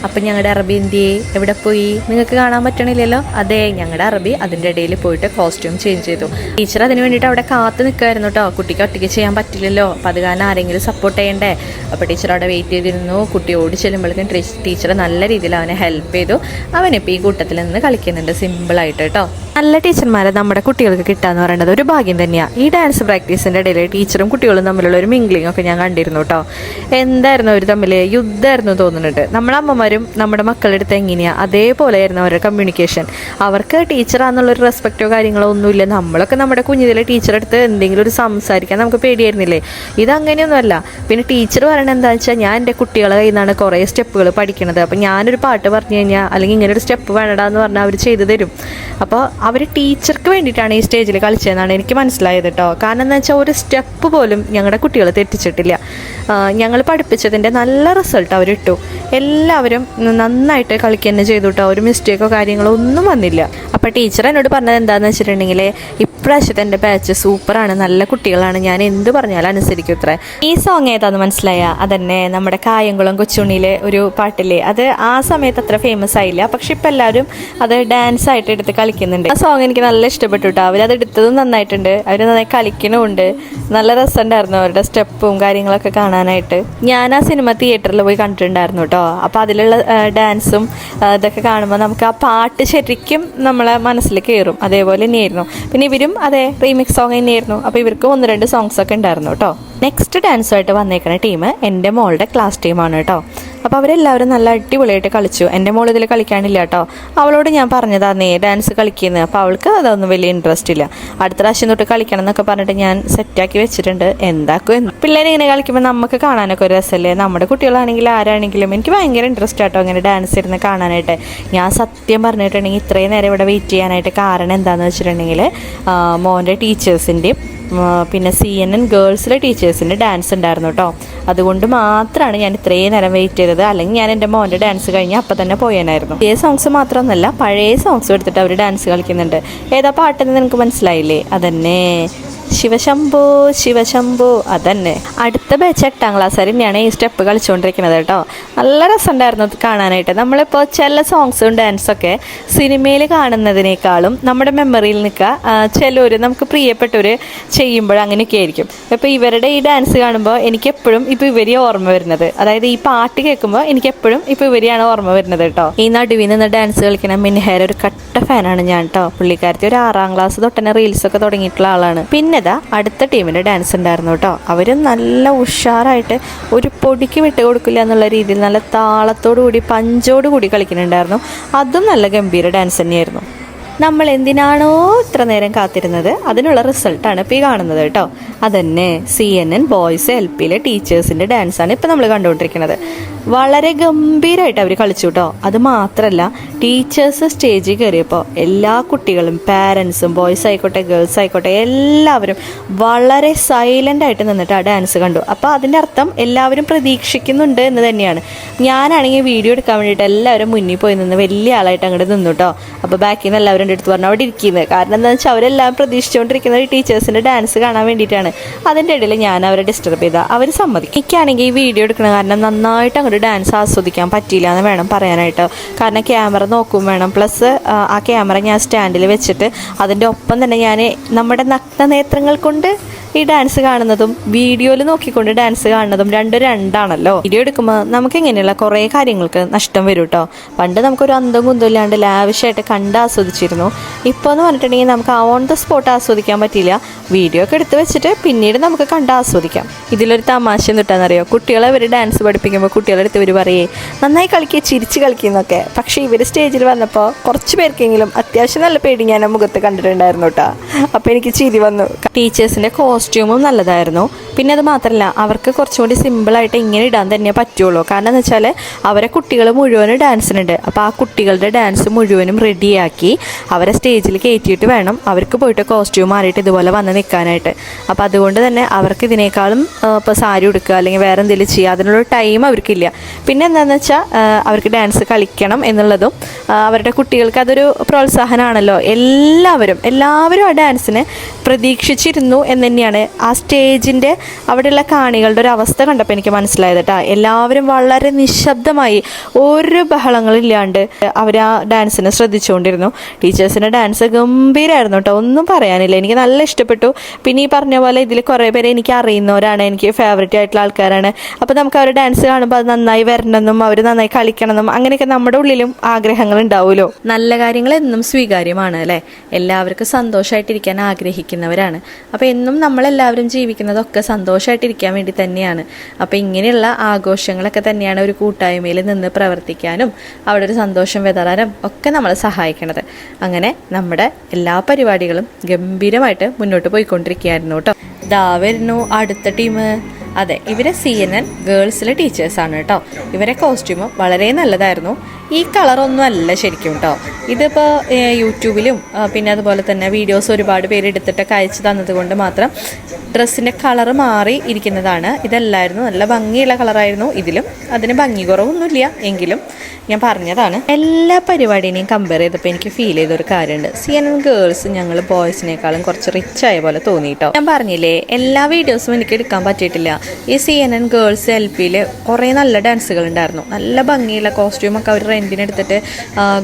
അപ്പം ഞങ്ങളുടെ അറബി എന്തിയെ എവിടെ പോയി? നിങ്ങൾക്ക് കാണാൻ പറ്റണില്ലല്ലോ? അതെ ഞങ്ങളുടെ അറബി അതിന്റെ ഇടയിൽ പോയിട്ട് കോസ്റ്റ്യൂം ചേഞ്ച് ചെയ്തു. ടീച്ചർ അതിന് വേണ്ടിയിട്ട് അവിടെ കാത്തു നിൽക്കുമായിരുന്നു കേട്ടോ കുട്ടിക്ക് ഒറ്റയ്ക്ക് ചെയ്യാൻ പറ്റില്ലല്ലോ. അപ്പം അത് കാരണം ആരെങ്കിലും സപ്പോർട്ട് ചെയ്യണ്ടേ? അപ്പോൾ ടീച്ചർ അവിടെ വെയിറ്റ് ചെയ്തിരുന്നു. കുട്ടി ഓടി ചെല്ലുമ്പോഴേക്കും ടീച്ചർ നല്ല രീതിയിൽ അവനെ ഹെൽപ്പ് ചെയ്തു. അവനിപ്പോൾ ഈ കൂട്ടത്തിൽ നിന്ന് കളിക്കുന്നുണ്ട് സിമ്പിളായിട്ട് കേട്ടോ നല്ല ടീച്ചർമാരെ നമ്മുടെ കുട്ടികൾക്ക് കിട്ടാന്ന് പറയുന്നത് ഒരു ഭാഗ്യം തന്നെയാണ് ഈ ഡാൻസ് പ്രാക്ടീസിന്റെ ഇടയിൽ ടീച്ചറും കുട്ടികളും തമ്മിലുള്ള ഒരു മിംഗ്ലിംഗ് ഒക്കെ ഞാൻ കണ്ടിരുന്നു. കേട്ടോ എന്തായിരുന്നു അവർ തമ്മിൽ യുദ്ധമായിരുന്നു തോന്നുന്നുണ്ട്. നമ്മളെ അമ്മമാരും നമ്മുടെ മക്കളുടെ അടുത്ത് എങ്ങനെയാണ് അതേപോലെയായിരുന്നു അവരുടെ കമ്മ്യൂണിക്കേഷൻ അവർക്ക് ടീച്ചറാന്നുള്ളൊരു റെസ്പെക്റ്റോ കാര്യങ്ങളോ ഒന്നുമില്ല. നമ്മളൊക്കെ നമ്മുടെ കുഞ്ഞിലെ ടീച്ചറെ അടുത്ത് എന്തെങ്കിലും ഒരു സംസാരിക്കാൻ നമുക്ക് പേടിയായിരുന്നില്ലേ? ഇതങ്ങനെയൊന്നുമല്ല. പിന്നെ ടീച്ചർ പറയണത് എന്താ വെച്ചാൽ ഞാൻ എന്റെ കുട്ടികളെ കയ്യിൽ നിന്നാണ് കുറേ സ്റ്റെപ്പുകൾ പഠിക്കണത്. അപ്പം ഞാനൊരു പാട്ട് പറഞ്ഞു കഴിഞ്ഞാൽ അല്ലെങ്കിൽ ഇങ്ങനെ ഒരു സ്റ്റെപ്പ് വേണടാ എന്ന് പറഞ്ഞാൽ അവർ ചെയ്തു തരും. അപ്പോൾ അവർ ടീച്ചർക്ക് വേണ്ടിയിട്ടാണ് ഈ സ്റ്റേജിൽ കളിച്ചതെന്നാണ് എനിക്ക് മനസ്സിലായത് കേട്ടോ കാരണം എന്താ വെച്ചാൽ ഒരു സ്റ്റെപ്പ് പോലും ഞങ്ങളുടെ കുട്ടികൾ തെറ്റിച്ചിട്ടില്ല. ഞങ്ങൾ പഠിപ്പിച്ചതിന്റെ നല്ല റിസൾട്ട് അവരിട്ടു. എല്ലാവരും നന്നായിട്ട് കളിക്കുക തന്നെ ചെയ്തു കേട്ടോ ഒരു മിസ്റ്റേക്കോ കാര്യങ്ങളോ ഒന്നും വന്നില്ല. അപ്പോൾ ടീച്ചർ എന്നോട് പറഞ്ഞത് എന്താണെന്ന് വെച്ചിട്ടുണ്ടെങ്കിൽ ഇപ്രാവശ്യത്തെ എന്റെ ബാച്ച് സൂപ്പറാണ് നല്ല കുട്ടികളാണ്. ഞാൻ എന്ത് പറഞ്ഞാലും അനുസരിക്കും ഇത്ര. ഈ സോങ് ഏതാന്ന് മനസ്സിലായ? അതന്നെ നമ്മുടെ കായംകുളം കൊച്ചുണ്ണിയിലെ ഒരു പാട്ടില്ലേ? അത് ആ സമയത്ത് അത്ര ഫേമസ് ആയില്ല. പക്ഷെ ഇപ്പം എല്ലാവരും അത് ഡാൻസ് ആയിട്ട് എടുത്ത് കളിക്കുന്നുണ്ട്. ആ സോങ് എനിക്ക് നല്ല ഇഷ്ടപ്പെട്ടു കേട്ടോ അവരത് എടുത്തതും നന്നായിട്ടുണ്ട്. അവർ നന്നായി കളിക്കണമുണ്ട്. നല്ല രസമുണ്ടായിരുന്നു അവരുടെ സ്റ്റെപ്പും കാര്യങ്ങളൊക്കെ കാണാനായിട്ട്. ഞാൻ ആ സിനിമ തിയേറ്ററിൽ പോയി കണ്ടിട്ടുണ്ടായിരുന്നു കേട്ടോ അപ്പോൾ അതിലുള്ള ഡാൻസും ഇതൊക്കെ കാണുമ്പോൾ നമുക്ക് ആ പാട്ട് ശരിക്കും നമ്മളെ മനസ്സിൽ കയറും അതേപോലെ തന്നെയായിരുന്നു. പിന്നെ ഇവരും അതെ റീമിക്സ് സോങ് തന്നെയായിരുന്നു. അപ്പോൾ ഇവർക്ക് ഒന്ന് രണ്ട് സോങ്സ് ഒക്കെ ഉണ്ടായിരുന്നു കേട്ടോ. നെക്സ്റ്റ് ഡാൻസുമായിട്ട് വന്നേക്കുന്ന ടീം എന്റെ മോളുടെ ക്ലാസ് ടീമാണ് കേട്ടോ. അപ്പോൾ അവരെല്ലാവരും നല്ല അടിപൊളിയായിട്ട് കളിച്ചു. എന്റെ മോൾ ഇതിൽ കളിക്കാനില്ല കേട്ടോ അവളോട് ഞാൻ പറഞ്ഞതാ നീ ഡാൻസ് കളിക്കുന്നത് അപ്പോൾ അവൾക്ക് അതൊന്നും വലിയ ഇൻട്രസ്റ്റ് ഇല്ല. അടുത്ത പ്രാവശ്യം തൊട്ട് കളിക്കണം എന്നൊക്കെ പറഞ്ഞിട്ട് ഞാൻ സെറ്റാക്കി വെച്ചിട്ടുണ്ട്. എന്താക്കും എന്ന്. പിള്ളേരെ ഇങ്ങനെ കളിക്കുമ്പോൾ നമുക്ക് കാണാനൊക്കെ ഒരു രസമല്ലേ നമ്മുടെ കുട്ടികളാണെങ്കിലും ആരാണെങ്കിലും എനിക്ക് ഭയങ്കര ഇൻട്രസ്റ്റ് ആട്ടോ അങ്ങനെ ഡാൻസ് ഇരുന്ന് കാണാനായിട്ട്. ഞാൻ സത്യം പറഞ്ഞിട്ടുണ്ടെങ്കിൽ ഇത്രയും നേരം ഇവിടെ വെയിറ്റ് ചെയ്യാനായിട്ട് കാരണം എന്താണെന്ന് വെച്ചിട്ടുണ്ടെങ്കിൽ മോന്റെ ടീച്ചേഴ്സിന്റെയും പിന്നെ സി എൻ എൻ ഗേൾസിലെ ടീച്ചേഴ്സിന്റെ ഡാൻസ് ഉണ്ടായിരുന്നു കേട്ടോ അതുകൊണ്ട് മാത്രമാണ് ഞാൻ ഇത്രയും നേരം വെയിറ്റ് ചെയ്തത്. അല്ലെങ്കിൽ ഞാൻ എന്റെ മോന്റെ ഡാൻസ് കഴിഞ്ഞ് അപ്പം തന്നെ പോയേനായിരുന്നു. ഏ സോങ്സ് മാത്രമൊന്നുമല്ല പഴയ സോങ്സ് എടുത്തിട്ട് അവർ ഡാൻസ് കളിക്കുന്നുണ്ട്. ഏതാ പാട്ടെന്ന് നിനക്ക് മനസ്സിലായില്ലേ? അതന്നെ. ശിവശംഭോ ശിവശംഭോ. അതന്നെ. അടുത്ത ബാച്ച് എട്ടാം ക്ലാസ് തന്നെയാണ് ഈ സ്റ്റെപ്പ് കളിച്ചുകൊണ്ടിരിക്കുന്നത് കേട്ടോ. നല്ല രസമുണ്ടായിരുന്നു കാണാനായിട്ട്. നമ്മളിപ്പോൾ ചില സോങ്സും ഡാൻസൊക്കെ സിനിമയിൽ കാണുന്നതിനേക്കാളും നമ്മുടെ മെമ്മറിയിൽ നിൽക്കുക. ചിലർ നമുക്ക് പ്രിയപ്പെട്ടവർ ചെയ്യുമ്പോൾ അങ്ങനെയൊക്കെ ആയിരിക്കും ഇപ്പോൾ ഇവരുടെ ഈ ഡാൻസ് കാണുമ്പോൾ എനിക്ക് എപ്പോഴും ഇപ്പോൾ ഇവരെ ഓർമ്മ വരുന്നത്. അതായത് ഈ പാട്ട് കേൾക്കുമ്പോൾ എനിക്ക് എപ്പോഴും ഇപ്പോൾ ഇവരെയാണ് ഓർമ്മ വരുന്നത് കേട്ടോ. ഈ നടുവിൽ നിന്ന് ഡാൻസ് കളിക്കുന്ന മിൻഹേർ ഒരു കട്ട ഫാനാണ് ഞാൻ കേട്ടോ. പുള്ളിക്കാരത്തി ഒരു ആറാം ക്ലാസ് തൊട്ട് തന്നെ റീൽസ് ഒക്കെ തുടങ്ങിയിട്ടുള്ള ആളാണ്. പിന്നെ ദാ അടുത്ത ടീമിന്റെ ഡാൻസ് ഉണ്ടായിരുന്നു കേട്ടോ അവർ നല്ല ഉഷാറായിട്ട് ഒരു പൊടിക്ക് വിട്ട് കൊടുക്കില്ല എന്നുള്ള രീതിയിൽ നല്ല താളത്തോടു കൂടി പഞ്ചോട് കൂടി കളിക്കുന്നുണ്ടായിരുന്നു. അതും നല്ല ഗംഭീര ഡാൻസ് തന്നെയായിരുന്നു. നമ്മൾ എന്തിനാണോ ഇത്ര നേരം കാത്തിരുന്നത്? അതിനുള്ള റിസൾട്ടാണ് ഇപ്പോൾ ഈ കാണുന്നത് കേട്ടോ അതന്നെ C N N boys L പിയിലെ ടീച്ചേഴ്സിന്റെ ഡാൻസാണ് ഇപ്പോൾ നമ്മൾ കണ്ടുകൊണ്ടിരിക്കുന്നത്. വളരെ ഗംഭീരമായിട്ട് അവർ കളിച്ചു കേട്ടോ. അത് മാത്രല്ല ടീച്ചേഴ്സ് സ്റ്റേജിൽ കയറിയപ്പോൾ എല്ലാ കുട്ടികളും പാരൻസും ബോയ്സ് ആയിക്കോട്ടെ ഗേൾസ് ആയിക്കോട്ടെ എല്ലാവരും വളരെ സൈലന്റ് ആയിട്ട് നിന്നിട്ട് ആ ഡാൻസ് കണ്ടു. അപ്പോൾ അതിന്റെ അർത്ഥം എല്ലാവരും പ്രതീക്ഷിക്കുന്നുണ്ട് എന്ന് തന്നെയാണ്. ഞാനാണെങ്കിൽ വീഡിയോ എടുക്കാൻ വേണ്ടിയിട്ട് എല്ലാവരും മുന്നിൽ പോയി നിന്ന് വലിയ ആളായിട്ട് അങ്ങോട്ട് നിന്നു കേട്ടോ. അപ്പോൾ ബാക്കിൽ നിന്ന് എല്ലാവരും എന്റെ അടുത്ത് പറഞ്ഞു അവിടെ ഇരിക്കുന്നത് കാരണം എന്താണെന്ന് വെച്ചാൽ അവരെല്ലാം പ്രതീക്ഷിച്ചുകൊണ്ടിരിക്കുന്നത് ഈ ടീച്ചേഴ്സിന്റെ ഡാൻസ് കാണാൻ വേണ്ടിയിട്ടാണ്. അതിന്റെ ഇടയിൽ ഞാൻ അവരെ ഡിസ്റ്റർബ് ചെയ്താൽ അവർ സമ്മതിക്കും. എനിക്കാണെങ്കിൽ ഈ വീഡിയോ എടുക്കുന്ന കാരണം നന്നായിട്ട് അങ്ങോട്ട് ഡാൻസ് ആസ്വദിക്കാൻ പറ്റിയില്ല എന്ന് വേണം പറയാനായിട്ട്. കാരണം ക്യാമറ നോക്കും വേണം. പ്ലസ് ആ ക്യാമറ ഞാൻ സ്റ്റാൻഡിൽ വെച്ചിട്ട് അതിന്റെ ഒപ്പം തന്നെ ഞാൻ നമ്മുടെ നഗ്നനേത്രങ്ങൾ കൊണ്ട് ഈ ഡാൻസ് കാണുന്നതും വീഡിയോയിൽ നോക്കിക്കൊണ്ട് ഡാൻസ് കാണുന്നതും രണ്ടും രണ്ടാണല്ലോ. വീഡിയോ എടുക്കുമ്പോൾ നമുക്ക് ഇങ്ങനെയുള്ള കുറേ കാര്യങ്ങൾക്ക് നഷ്ടം വരും കേട്ടോ പണ്ട് നമുക്കൊരു അന്തം കുന്തം ഇല്ലാണ്ട് ലാവിഷായിട്ട് കണ്ട് ആസ്വദിച്ചിരുന്നു. ഇപ്പോൾ എന്ന് പറഞ്ഞിട്ടുണ്ടെങ്കിൽ നമുക്ക് ഓൺ ദ സ്പോട്ട് ആസ്വദിക്കാൻ പറ്റില്ല വീഡിയോ ഒക്കെ എടുത്ത് വെച്ചിട്ട് പിന്നീട് നമുക്ക് കണ്ട് ആസ്വദിക്കാം. ഇതിലൊരു തമാശ എന്നിട്ടാണെന്നറിയോ കുട്ടികളെ ഇവർ ഡാൻസ് പഠിപ്പിക്കുമ്പോൾ കുട്ടികളെ അടുത്ത് ഇവർ പറയേ നന്നായി കളിക്കുക ചിരിച്ച് കളിക്കുന്നൊക്കെ പക്ഷേ ഇവർ സ്റ്റേജിൽ വന്നപ്പോൾ കുറച്ച് പേർക്കെങ്കിലും അത്യാവശ്യം നല്ല പേടി ഞാൻ മുഖത്ത് കണ്ടിട്ടുണ്ടായിരുന്നു കേട്ടോ അപ്പോൾ എനിക്ക് ചിരി വന്നു. ടീച്ചേഴ്സിന്റെ കോസ്റ്റ്യൂമും നല്ലതായിരുന്നു. പിന്നെ അത് മാത്രമല്ല അവർക്ക് കുറച്ചും കൂടി സിമ്പിളായിട്ട് ഇങ്ങനെ ഇടാൻ തന്നെ പറ്റുള്ളൂ. കാരണം എന്ന് വെച്ചാൽ അവരെ കുട്ടികൾ മുഴുവനും ഡാൻസിനുണ്ട് അപ്പോൾ ആ കുട്ടികളുടെ ഡാൻസ് മുഴുവനും റെഡിയാക്കി അവരെ സ്റ്റേജിൽ കയറ്റിയിട്ട് വേണം അവർക്ക് പോയിട്ട് കോസ്റ്റ്യൂം മാറിയിട്ട് ഇതുപോലെ വന്ന് നിൽക്കാനായിട്ട് അപ്പോൾ അതുകൊണ്ട് തന്നെ അവർക്ക് ഇതിനേക്കാളും ഇപ്പോൾ സാരി ഉടുക്കുക അല്ലെങ്കിൽ വേറെ എന്തെങ്കിലും ചെയ്യുക അതിനുള്ള ടൈം അവർക്കില്ല. പിന്നെ എന്താണെന്ന് വെച്ചാൽ അവർക്ക് ഡാൻസ് കളിക്കണം എന്നുള്ളതും അവരുടെ കുട്ടികൾക്ക് അതൊരു പ്രോത്സാഹനമാണല്ലോ എല്ലാവരും എല്ലാവരും ആ ഡാൻസിനെ പ്രതീക്ഷിച്ചിരുന്നു എന്ന് തന്നെയാണ് ആ സ്റ്റേജിന്റെ അവിടെയുള്ള കാണികളുടെ ഒരു അവസ്ഥ കണ്ടപ്പോൾ എനിക്ക് മനസ്സിലായത് കേട്ടോ എല്ലാവരും വളരെ നിശബ്ദമായി ഒരു ബഹളങ്ങളില്ലാണ്ട് അവർ ആ ഡാൻസിനെ ശ്രദ്ധിച്ചുകൊണ്ടിരുന്നു. ടീച്ചേഴ്സിന്റെ ഡാൻസ് ഗംഭീരമായിരുന്നു കേട്ടോ ഒന്നും പറയാനില്ല. എനിക്ക് നല്ല ഇഷ്ടപ്പെട്ടു. പിന്നെ ഈ പറഞ്ഞ പോലെ ഇതിൽ കുറേ പേരെ എനിക്ക് അറിയുന്നവരാണ്. എനിക്ക് ഫേവറേറ്റ് ആയിട്ടുള്ള ആൾക്കാരാണ്. അപ്പോൾ നമുക്ക് അവരുടെ ഡാൻസ് കാണുമ്പോൾ അത് നന്നായി വരണമെന്നും അവർ നന്നായി കളിക്കണമെന്നും അങ്ങനെയൊക്കെ നമ്മുടെ ഉള്ളിലും ആഗ്രഹങ്ങൾ ഉണ്ടാവുമല്ലോ. നല്ല കാര്യങ്ങൾ എന്നും സ്വീകാര്യമാണ് അല്ലേ? എല്ലാവർക്കും സന്തോഷമായിട്ടിരിക്കാൻ ആഗ്രഹിക്കുന്നവരാണ്. അപ്പോൾ എന്നും നമ്മളെല്ലാവരും ജീവിക്കുന്നതൊക്കെ സന്തോഷമായിട്ടിരിക്കാൻ വേണ്ടി തന്നെയാണ്. അപ്പോൾ ഇങ്ങനെയുള്ള ആഘോഷങ്ങളൊക്കെ തന്നെയാണ് ഒരു കൂട്ടായ്മയിൽ നിന്ന് പ്രവർത്തിക്കാനും അവിടെ ഒരു സന്തോഷം വിതറാനും ഒക്കെ നമ്മളെ സഹായിക്കണത്. അങ്ങനെ നമ്മുടെ എല്ലാ പരിപാടികളും ഗംഭീരമായിട്ട് മുന്നോട്ട് പോയിക്കൊണ്ടിരിക്കുകയായിരുന്നു കേട്ടോ. ഇതാ വരുന്നു അടുത്ത ടീം അതെ ഇവരെ സി എൻ എൻ ഗേൾസിലെ ടീച്ചേഴ്സാണ് കേട്ടോ. ഇവരെ കോസ്റ്റ്യൂമും വളരെ നല്ലതായിരുന്നു. ഈ കളറൊന്നും അല്ല ശരിക്കും കേട്ടോ. ഇതിപ്പോൾ യൂട്യൂബിലും പിന്നെ അതുപോലെ തന്നെ വീഡിയോസ് ഒരുപാട് പേര് എടുത്തിട്ടൊക്കെ അയച്ചു തന്നതുകൊണ്ട് മാത്രം ഡ്രസ്സിന്റെ കളർ മാറി ഇരിക്കുന്നതാണ്. ഇതല്ലായിരുന്നു. നല്ല ഭംഗിയുള്ള കളറായിരുന്നു ഇതിലും. അതിന് ഭംഗി കുറവൊന്നുമില്ല. എങ്കിലും ഞാൻ പറഞ്ഞതാണ്. എല്ലാ പരിപാടിനെയും കമ്പയർ ചെയ്തപ്പോൾ എനിക്ക് ഫീൽ ചെയ്തൊരു കാര്യമുണ്ട്. സി എൻ എൻ ഗേൾസ് ഞങ്ങൾ ബോയ്സിനേക്കാളും കുറച്ച് റിച്ച് ആയ പോലെ തോന്നി തോന്നിയിട്ടോ ഞാൻ പറഞ്ഞില്ലേ എല്ലാ വീഡിയോസും എനിക്ക് എടുക്കാൻ പറ്റിയിട്ടില്ല. ഈ C N N girls L പിയിൽ കുറേ നല്ല ഡാൻസുകൾ ഉണ്ടായിരുന്നു. നല്ല ഭംഗിയുള്ള കോസ്റ്റ്യൂമൊക്കെ അവർ റെന്റിനെടുത്തിട്ട്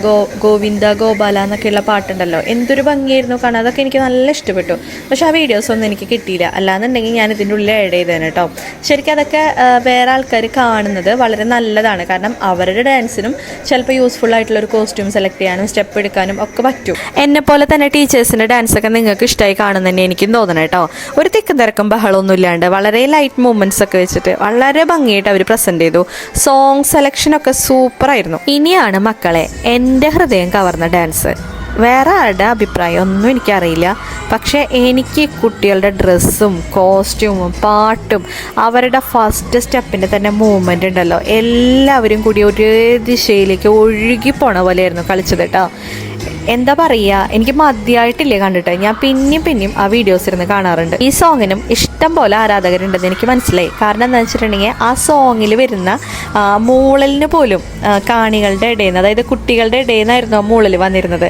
ഗോ ഗോവിന്ദ ഗോപാല എന്നൊക്കെയുള്ള പാട്ടുണ്ടല്ലോ. എന്തൊരു ഭംഗിയായിരുന്നു കാണാൻ. അതൊക്കെ എനിക്ക് നല്ല ഇഷ്ടപ്പെട്ടു. പക്ഷെ ആ വീഡിയോസ് ഒന്നും എനിക്ക് കിട്ടിയില്ല. അല്ലാന്നുണ്ടെങ്കിൽ ഞാൻ ഇതിന്റെ ഉള്ളിൽ ആഡ് ചെയ്തേനെ കേട്ടോ ശരിക്കും അതൊക്കെ വേറെ ആൾക്കാർ കാണുന്നത് വളരെ നല്ലതാണ്. കാരണം അവരുടെ ഡാൻസിനും ചിലപ്പോൾ യൂസ്ഫുൾ ആയിട്ടുള്ള ഒരു കോസ്റ്റ്യൂം സെലക്ട് ചെയ്യാനും സ്റ്റെപ്പ് എടുക്കാനും ഒക്കെ പറ്റും. എന്നെ പോലെ തന്നെ ടീച്ചേഴ്സിന്റെ ഡാൻസൊക്കെ നിങ്ങൾക്ക് ഇഷ്ടമായി കാണുന്നതന്നെ എനിക്കും തോന്നണം കേട്ടോ ഒരു തിക്കും തിരക്കും ബഹളമൊന്നും ഇല്ലാണ്ട് വളരെ ലൈറ്റ് മൂവ്മെന്റ്സ് ഒക്കെ വെച്ചിട്ട് വളരെ ഭംഗിയായിട്ട് അവർ പ്രസന്റ് ചെയ്തു. സോങ് സെലക്ഷൻ ഒക്കെ സൂപ്പർ ആയിരുന്നു. ഇനിയാണ് മക്കളെ എന്റെ ഹൃദയം കവർന്ന ഡാൻസ് വേറെ ആരുടെ അഭിപ്രായം ഒന്നും എനിക്കറിയില്ല. പക്ഷേ എനിക്ക് കുട്ടികളുടെ ഡ്രസ്സും കോസ്റ്റ്യൂമും പാട്ടും അവരുടെ ഫസ്റ്റ് സ്റ്റെപ്പിന്റെ തന്നെ മൂവ്മെന്റ് ഉണ്ടല്ലോ. എല്ലാവരും കൂടി ഒരേ ദിശയിലേക്ക് ഒഴുകി പോണ പോലെയായിരുന്നു കളിച്ചത് കേട്ടോ. എന്താ പറയുക എനിക്ക് മതിയായിട്ടില്ലേ കണ്ടിട്ട്? ഞാൻ പിന്നെയും പിന്നെയും ആ വീഡിയോസ് ഇരുന്ന് കാണാറുണ്ട്. ഈ സോങ്ങിനും ഇഷ്ടം പോലെ ആരാധകരുണ്ടെന്ന് എനിക്ക് മനസ്സിലായി. കാരണം എന്താ വെച്ചിട്ടുണ്ടെങ്കിൽ ആ സോങ്ങിൽ വരുന്ന മൂളലിന് പോലും കാണികളുടെ ഇടയിൽ നിന്ന് അതായത് കുട്ടികളുടെ ഇടയിൽ നിന്നായിരുന്നു ആ മൂളൽ വന്നിരുന്നത്.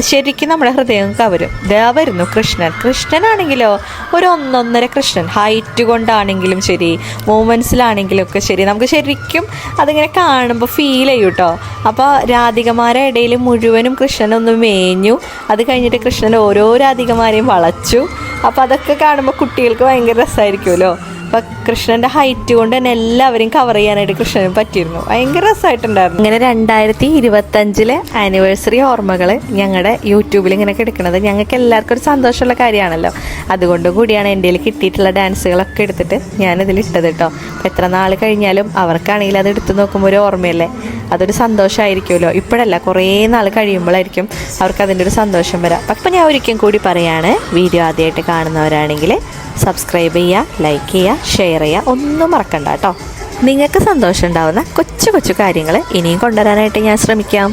ശരിക്കും നമ്മുടെ ഹൃദയം കവരും. ദാ കൃഷ്ണൻ. കൃഷ്ണനാണെങ്കിലോ ഒരു ഒന്നൊന്നര കൃഷ്ണൻ. ഹൈറ്റ് കൊണ്ടാണെങ്കിലും ശരി മൂമെൻസിലാണെങ്കിലും ഒക്കെ ശരി. നമുക്ക് ശരിക്കും അതിങ്ങനെ കാണുമ്പോൾ ഫീൽ ചെയ്യും കേട്ടോ അപ്പോൾ രാധികമാരെ ഇടയിൽ മുഴുവനും കൃഷ്ണൻ ഒന്ന് മേഞ്ഞു. അത് കഴിഞ്ഞിട്ട് കൃഷ്ണൻ ഓരോ രാധികമാരെയും വളച്ചു. അപ്പോൾ അതൊക്കെ കാണുമ്പോൾ കുട്ടികൾക്ക് ഭയങ്കര രസമായിരിക്കുമല്ലോ അപ്പം കൃഷ്ണന്റെ ഹൈറ്റ് കൊണ്ട് തന്നെ എല്ലാവരെയും കവർ ചെയ്യാനായിട്ട് കൃഷ്ണന് പറ്റിയിരുന്നു. ഭയങ്കര രസമായിട്ടുണ്ടായിരുന്നു. ഇങ്ങനെ രണ്ടായിരത്തി ഇരുപത്തഞ്ചിലെ ആനിവേഴ്സറി ഓർമ്മകൾ ഞങ്ങളുടെ യൂട്യൂബിൽ ഇങ്ങനെ കിടക്കുന്നത് ഞങ്ങൾക്ക് എല്ലാവർക്കും ഒരു സന്തോഷമുള്ള കാര്യമാണല്ലോ. അതുകൊണ്ട് കൂടിയാണ് എന്റെ കിട്ടിയിട്ടുള്ള ഡാൻസുകളൊക്കെ എടുത്തിട്ട് ഞാനതിൽ ഇട്ടത് കേട്ടോ. എത്ര നാൾ കഴിഞ്ഞാലും അവർക്കാണെങ്കിൽ അത് എടുത്തു നോക്കുമ്പോൾ ഒരു ഓർമ്മയല്ലേ? അതൊരു സന്തോഷമായിരിക്കുമല്ലോ. ഇപ്പോഴല്ല കുറേ നാൾ കഴിയുമ്പോഴായിരിക്കും അവർക്ക് അതിന്റെ ഒരു സന്തോഷം വരാം. അപ്പം ഞാൻ ഒരിക്കലും കൂടി പറയാണ് വീഡിയോ ആദ്യമായിട്ട് കാണുന്നവരാണെങ്കിൽ സബ്സ്ക്രൈബ് ചെയ്യുക ലൈക്ക് ചെയ്യുക ഷെയർ ചെയ്യുക. ഒന്നും മറക്കണ്ട കേട്ടോ. നിങ്ങൾക്ക് സന്തോഷം ഉണ്ടാവുന്ന കൊച്ചു കൊച്ചു കാര്യങ്ങൾ ഇനിയും കൊണ്ടുവരാനായിട്ട് ഞാൻ ശ്രമിക്കാം.